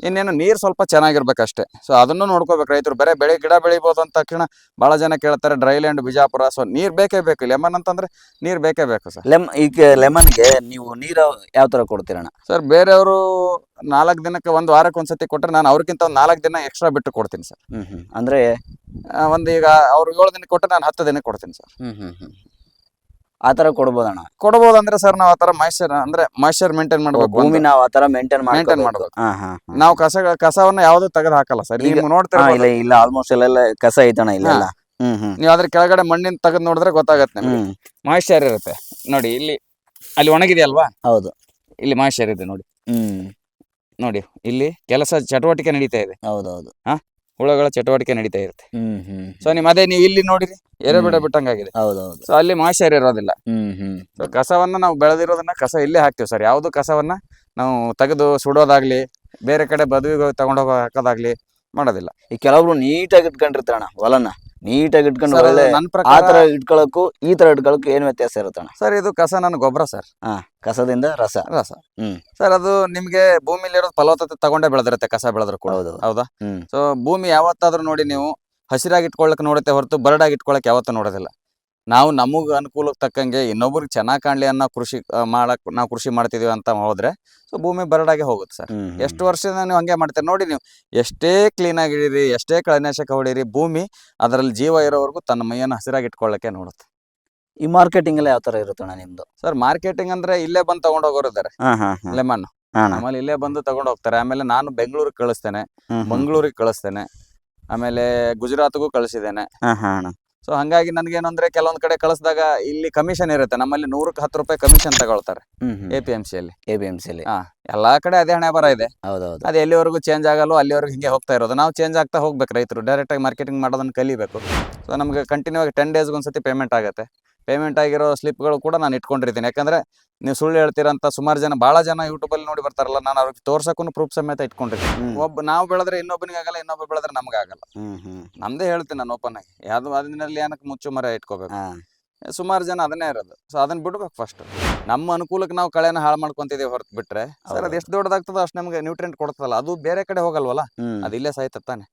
ಇನ್ನೇನು ನೀರು ಸ್ವಲ್ಪ ಚೆನ್ನಾಗಿರ್ಬೇಕಷ್ಟೇ. ಸೊ ಅದನ್ನು ನೋಡ್ಕೋಬೇಕು ರೈತರು. ಬೇರೆ ಬೆಳೆ ಗಿಡ ಬೆಳಿಬೋದು ಅಂತ ತಕ್ಷಣ ಭಾಳ ಜನ ಕೇಳ್ತಾರೆ ಡ್ರೈ ಲ್ಯಾಂಡ್ ಬಿಜಾಪುರ. ಸೊ ನೀರ್ ಬೇಕೇ ಬೇಕು. ಲೆಮನ್ ಅಂತಂದ್ರೆ ನೀರ್ ಬೇಕೇ ಬೇಕು ಸರ್. ಲೆಮ್ ಈಗ ಲೆಮನ್ಗೆ ನೀವು ನೀರು ಯಾವ ತರ ಕೊಡ್ತೀರಣ್ಣ? ಸರ್ ಬೇರೆಯವರು ನಾಲ್ಕು ದಿನಕ್ಕೆ ಒಂದು ವಾರಕ್ಕೆ ಒಂದ್ಸತಿ ಕೊಟ್ಟರೆ ನಾನು ಅವ್ರಿಗಿಂತ ಒಂದು ನಾಲ್ಕು ದಿನ ಎಕ್ಸ್ಟ್ರಾ ಬಿಟ್ಟು ಕೊಡ್ತೀನಿ ಸರ್. ಹ್ಮ್ ಹ್ಮ್. ಅಂದ್ರೆ? ಒಂದು ಈಗ ಅವ್ರು ಏಳು ದಿನಕ್ಕೆ ಕೊಟ್ಟರೆ ನಾನು ಹತ್ತು ದಿನಕ್ಕೆ ಕೊಡ್ತೀನಿ ಸರ್. ಹ್ಮ್ ಹ್ಮ್ ಹ್ಮ್. ಆ ತರ ಕೊಡ್ಬೋದಣ್ಣ. ಕೊಡ್ಬೋದು ಅಂದ್ರೆ ಸರ್ ನಾವು ಆತರ ಥರ ಅಂದ್ರೆ ಮಾಯ್ಚರ್ ಮೇಂಟೈನ್ ಮಾಡ್ಬೇಕು ಭೂಮಿ ನಾವು ಆತರ ಮೇಂಟೈನ್ ಮೇಂಟೈನ್ ಮಾಡ್ಬೇಕು. ಹಾ ಹಾ ಹಾ. ನಾವು ಕಸ ಕಸವನ್ನ ಯಾವ್ದು ತೆಗೆದು ಹಾಕಲ್ಲ ಸರ್. ನೀವು ನೋಡ್ತೀರಾ ಇಲ್ಲ ಇಲ್ಲ ಆಲ್ಮೋಸ್ಟ್ ಎಲ್ಲ ಕಸ ಐತಣ್ಣ ಇಲ್ಲ ಹ್ಮ್ ಹ್ಮ್. ನೀವು ಅದ್ರ ಕೆಳಗಡೆ ಮಣ್ಣಿನ ತೆಗೆದು ನೋಡಿದ್ರೆ ಗೊತ್ತಾಗತ್ತೆ ನಿಮ್ಗೆ. ಹ್ಮ್. ಇರುತ್ತೆ. ನೋಡಿ ಇಲ್ಲಿ ಅಲ್ಲಿ ಒಣಗಿದೆಯಲ್ವಾ? ಹೌದು. ಇಲ್ಲಿ ಮಾಯ್ಚರ್ ಇದೆ ನೋಡಿ. ಹ್ಮ್. ನೋಡಿ ಇಲ್ಲಿ ಕೆಲಸ ಚಟುವಟಿಕೆ ನಡೀತಾ ಇದೆ. ಹೌದೌದು. ಹುಳಗಳ ಚಟುವಟಿಕೆ ನಡೀತಾ ಇರುತ್ತೆ. ಸೊ ನಿಮ್ ಅದೇ ನೀವು ಇಲ್ಲಿ ನೋಡಿರಿ ಎರೆಬಿಡ. ಬಿಟ್ಟಂಗಾಗಿದೆ. ಹೌದೌದು. ಸೊ ಅಲ್ಲಿ ಮಾಯ್ಚರ್ ಇರೋದಿಲ್ಲ. ಸೊ ಕಸವನ್ನ ನಾವು ಬೆಳೆದಿರೋದನ್ನ ಕಸ ಇಲ್ಲೇ ಹಾಕ್ತೀವಿ ಸರ್. ಯಾವುದು ಕಸವನ್ನ ನಾವು ತೆಗೆದು ಸುಡೋದಾಗ್ಲಿ ಬೇರೆ ಕಡೆ ಬದುವಿಗೆ ತಗೊಂಡೋಗ ತಗೊಂಡೋಗಿ ಹಾಕೋದಾಗ್ಲಿ ಮಾಡೋದಿಲ್ಲ. ಈ ಕೆಲವರು ನೀಟಾಗಿ ಇಟ್ಕೊಂಡಿರ್ತಾರಣ್ಣ ಹೊಲನ. ನೀಟಾಗಿ ಇಟ್ಕೊಂಡು ಸರ್, ಒಳ್ಳೆ ನನ್ನ ಆ ಪ್ರಕಾರ ತರ ಇಟ್ಕೊಳಕ್ಕೂ ಈ ತರ ಇಟ್ಕೊಳಕ್ಕೂ ಏನ್ ವ್ಯತ್ಯಾಸ ಇರುತ್ತಣ್ಣ ಸರ್ ಇದು ಕಸ ನನ್ನ ಗೊಬ್ಬರ ಸರ್. ಹಾ ಕಸದಿಂದ ರಸ. ರಸ. ಹ್ಮ್. ಸರ್ ಅದು ನಿಮ್ಗೆ ಭೂಮಿಲಿರೋದು ಫಲವತ್ತತೆ ತಗೊಂಡೇ ಬೆಳೆದಿರುತ್ತೆ ಕಸ ಬೆಳೆದ್ರು ಕೂಡ. ಹೌದು. ಹೌದಾ? ಹ್ಮ್. ಸೊ ಭೂಮಿ ಯಾವತ್ತಾದ್ರೂ ನೋಡಿ ನೀವು ಹಸಿರಾಗಿ ಇಟ್ಕೊಳ್ಳಕ್ ನೋಡುತ್ತೆ ಹೊರತು ಬರಡಾಗಿ ಇಟ್ಕೊಳ್ಳಕ್ ಯಾವತ್ತೂ ನೋಡೋದಿಲ್ಲ. ನಾವು ನಮಗೆ ಅನುಕೂಲಕ್ಕೆ ತಕ್ಕಂಗೆ ಇನ್ನೊಬ್ರಿಗೆ ಚೆನ್ನಾಗಿ ಕಾಣಲಿ ಅನ್ನೋ ಕೃಷಿ ಮಾಡಕ್ ನಾವು ಕೃಷಿ ಮಾಡ್ತಿದೀವಿ ಅಂತ ಹೋದ್ರೆ ಸೊ ಭೂಮಿ ಬರಡಾಗೆ ಹೋಗುತ್ತೆ ಸರ್. ಎಷ್ಟು ವರ್ಷದಿಂದ ನೀವು ಹಂಗೆ ಮಾಡ್ತೀರಿ? ನೋಡಿ ನೀವು ಎಷ್ಟೇ ಕ್ಲೀನಾಗಿ ಇಡೀರಿ ಎಷ್ಟೇ ಕಳೆನಾಶಕ ಹೊಡೀರಿ ಭೂಮಿ ಅದರಲ್ಲಿ ಜೀವ ಇರೋವರೆಗೂ ತನ್ನ ಮೈಯನ್ನು ಹಸಿರಾಗಿ ಇಟ್ಕೊಳ್ಳಕ್ಕೆ ನೋಡುತ್ತೆ. ಈ ಮಾರ್ಕೆಟಿಂಗ್ ಎಲ್ಲ ಯಾವ ತರ ಇರುತ್ತಣ್ಣ ನಿಮ್ದು? ಸರ್ ಮಾರ್ಕೆಟಿಂಗ್ ಅಂದ್ರೆ ಇಲ್ಲೇ ಬಂದು ತಗೊಂಡ್ ಹೋಗೋರು ಇದ್ದಾರೆ ಲೆಮನ್. ಆಮೇಲೆ ಇಲ್ಲೇ ಬಂದು ತಗೊಂಡು ಹೋಗ್ತಾರೆ. ಆಮೇಲೆ ನಾನು ಬೆಂಗಳೂರಿಗೆ ಕಳಿಸ್ತೇನೆ. ಮಂಗಳೂರಿಗೆ ಕಳಿಸ್ತೇನೆ ಆಮೇಲೆ ಗುಜರಾತ್ಗೂ ಕಳಿಸಿದ್ದೇನೆ. ಸೊ ಹಂಗಾಗಿ ಏನಂದ್ರೆ ಕೆಲವೊಂದ್ ಕಡೆ ಕಳಿಸಿದಾಗ ಇಲ್ಲಿ ಕಮಿಷನ್ ಇರುತ್ತೆ. ನಮ್ಮಲ್ಲಿ ನೂರಕ್ಕೆ ಹತ್ತು ರೂಪಾಯಿ ಕಮಿಷನ್ ತಗೊಳ್ತಾರೆ ಎ ಪಿ ಎಂ ಸಿಯಲ್ಲಿ ಎ ಬಿ ಎಂ ಹಾ. ಎಲ್ಲಾ ಕಡೆ ಅದೇ ಹಣೆ ಬರ ಇದೆ. ಹೌದೌದು. ಅದು ಎಲ್ಲಿವರೆಗೂ ಚೇಂಜ್ ಆಗಲ್ಲ ಅಲ್ಲಿವರೆಗೂ ಹಿಂಗೆ ಹೋಗ್ತಾ ಇರೋದು. ನಾವು ಚೇಂಜ್ ಆಗ್ತಾ ಹೋಗ್ಬೇಕು ರೈತರು. ಡೈರೆಕ್ಟ್ ಆಗಿ ಮಾರ್ಕೆಟಿಂಗ್ ಮಾಡೋದನ್ನ ಕಲಿಬೇಕು. ಸೊ ನಮ್ಗೆ ಕಂಟಿನ್ಯೂ ಆಗಿ ಟೆನ್ ಡೇಸ್ಗೆ ಒಂದ್ಸತಿ ಪೇಮೆಂಟ್ ಆಗುತ್ತೆ. ಪೇಮೆಂಟ್ ಆಗಿರೋ ಸ್ಲಿಪ್ಗಳು ಕೂಡ ನಾನು ಇಟ್ಕೊಂಡಿರ್ತೀನಿ. ಯಾಕಂದ್ರೆ ನೀವು ಸುಳ್ಳು ಹೇಳ್ತೀರಂತ ಸುಮಾರು ಜನ ಭಾಳ ಜನ ಯೂಟ್ಯೂಬಲ್ಲಿ ನೋಡಿ ಬರ್ತಾರಲ್ಲ ನಾನು ಅವ್ರಿಗೆ ತೋರ್ಸಕ್ಕೂ ಪ್ರೂಫ್ ಸಮೇತ ಇಟ್ಕೊಂಡಿರ್ತೀನಿ. ಒಬ್ಬ ನಾವು ಬೆಳೆದ್ರೆ ಇನ್ನೊಬ್ಬನಿಗೆ ಆಗಲ್ಲ ಇನ್ನೊಬ್ಬ ಬೆಳೆದ್ರೆ ನಮಗಾಗಲ್ಲ ಹ್ಮ್ ಹ್ಮ್. ನಮ್ದೇ ಹೇಳ್ತೀನಿ ನಾನು ಓಪನ್ ಆಗಿ. ಯಾವ್ದು ಅದನ್ನಲ್ಲಿ ಏನಕ್ಕೆ ಮುಚ್ಚು ಮರ ಇಟ್ಕೋಬೇಕು? ಸುಮಾರು ಜನ ಅದನ್ನೇ ಇರೋದು. ಸೊ ಅದನ್ನ ಬಿಡ್ಬೇಕು ಫಸ್ಟ್ ನಮ್ಮ ಅನುಕೂಲಕ್ಕೆ ನಾವು ಕಳೆನ ಹಾಳು ಮಾಡ್ಕೊಂತಿದ್ದೀವಿ ಹೊರತು ಬಿಟ್ರೆ. ಸರ್ ಅದು. ಎಷ್ಟು ದೊಡ್ಡದಾಗ್ತದೋ ಅಷ್ಟು ನಮಗೆ ನ್ಯೂಟ್ರಿಯೆಂಟ್ ಕೊಡ್ತದಲ್ಲ ಅದು ಬೇರೆ ಕಡೆ ಹೋಗಲ್ವಲ್ಲ? ಅದಿಲ್ಲೇ ಅದು ಇಲ್ಲೇ ಸಾಯ್ತತ್ತಾನೆ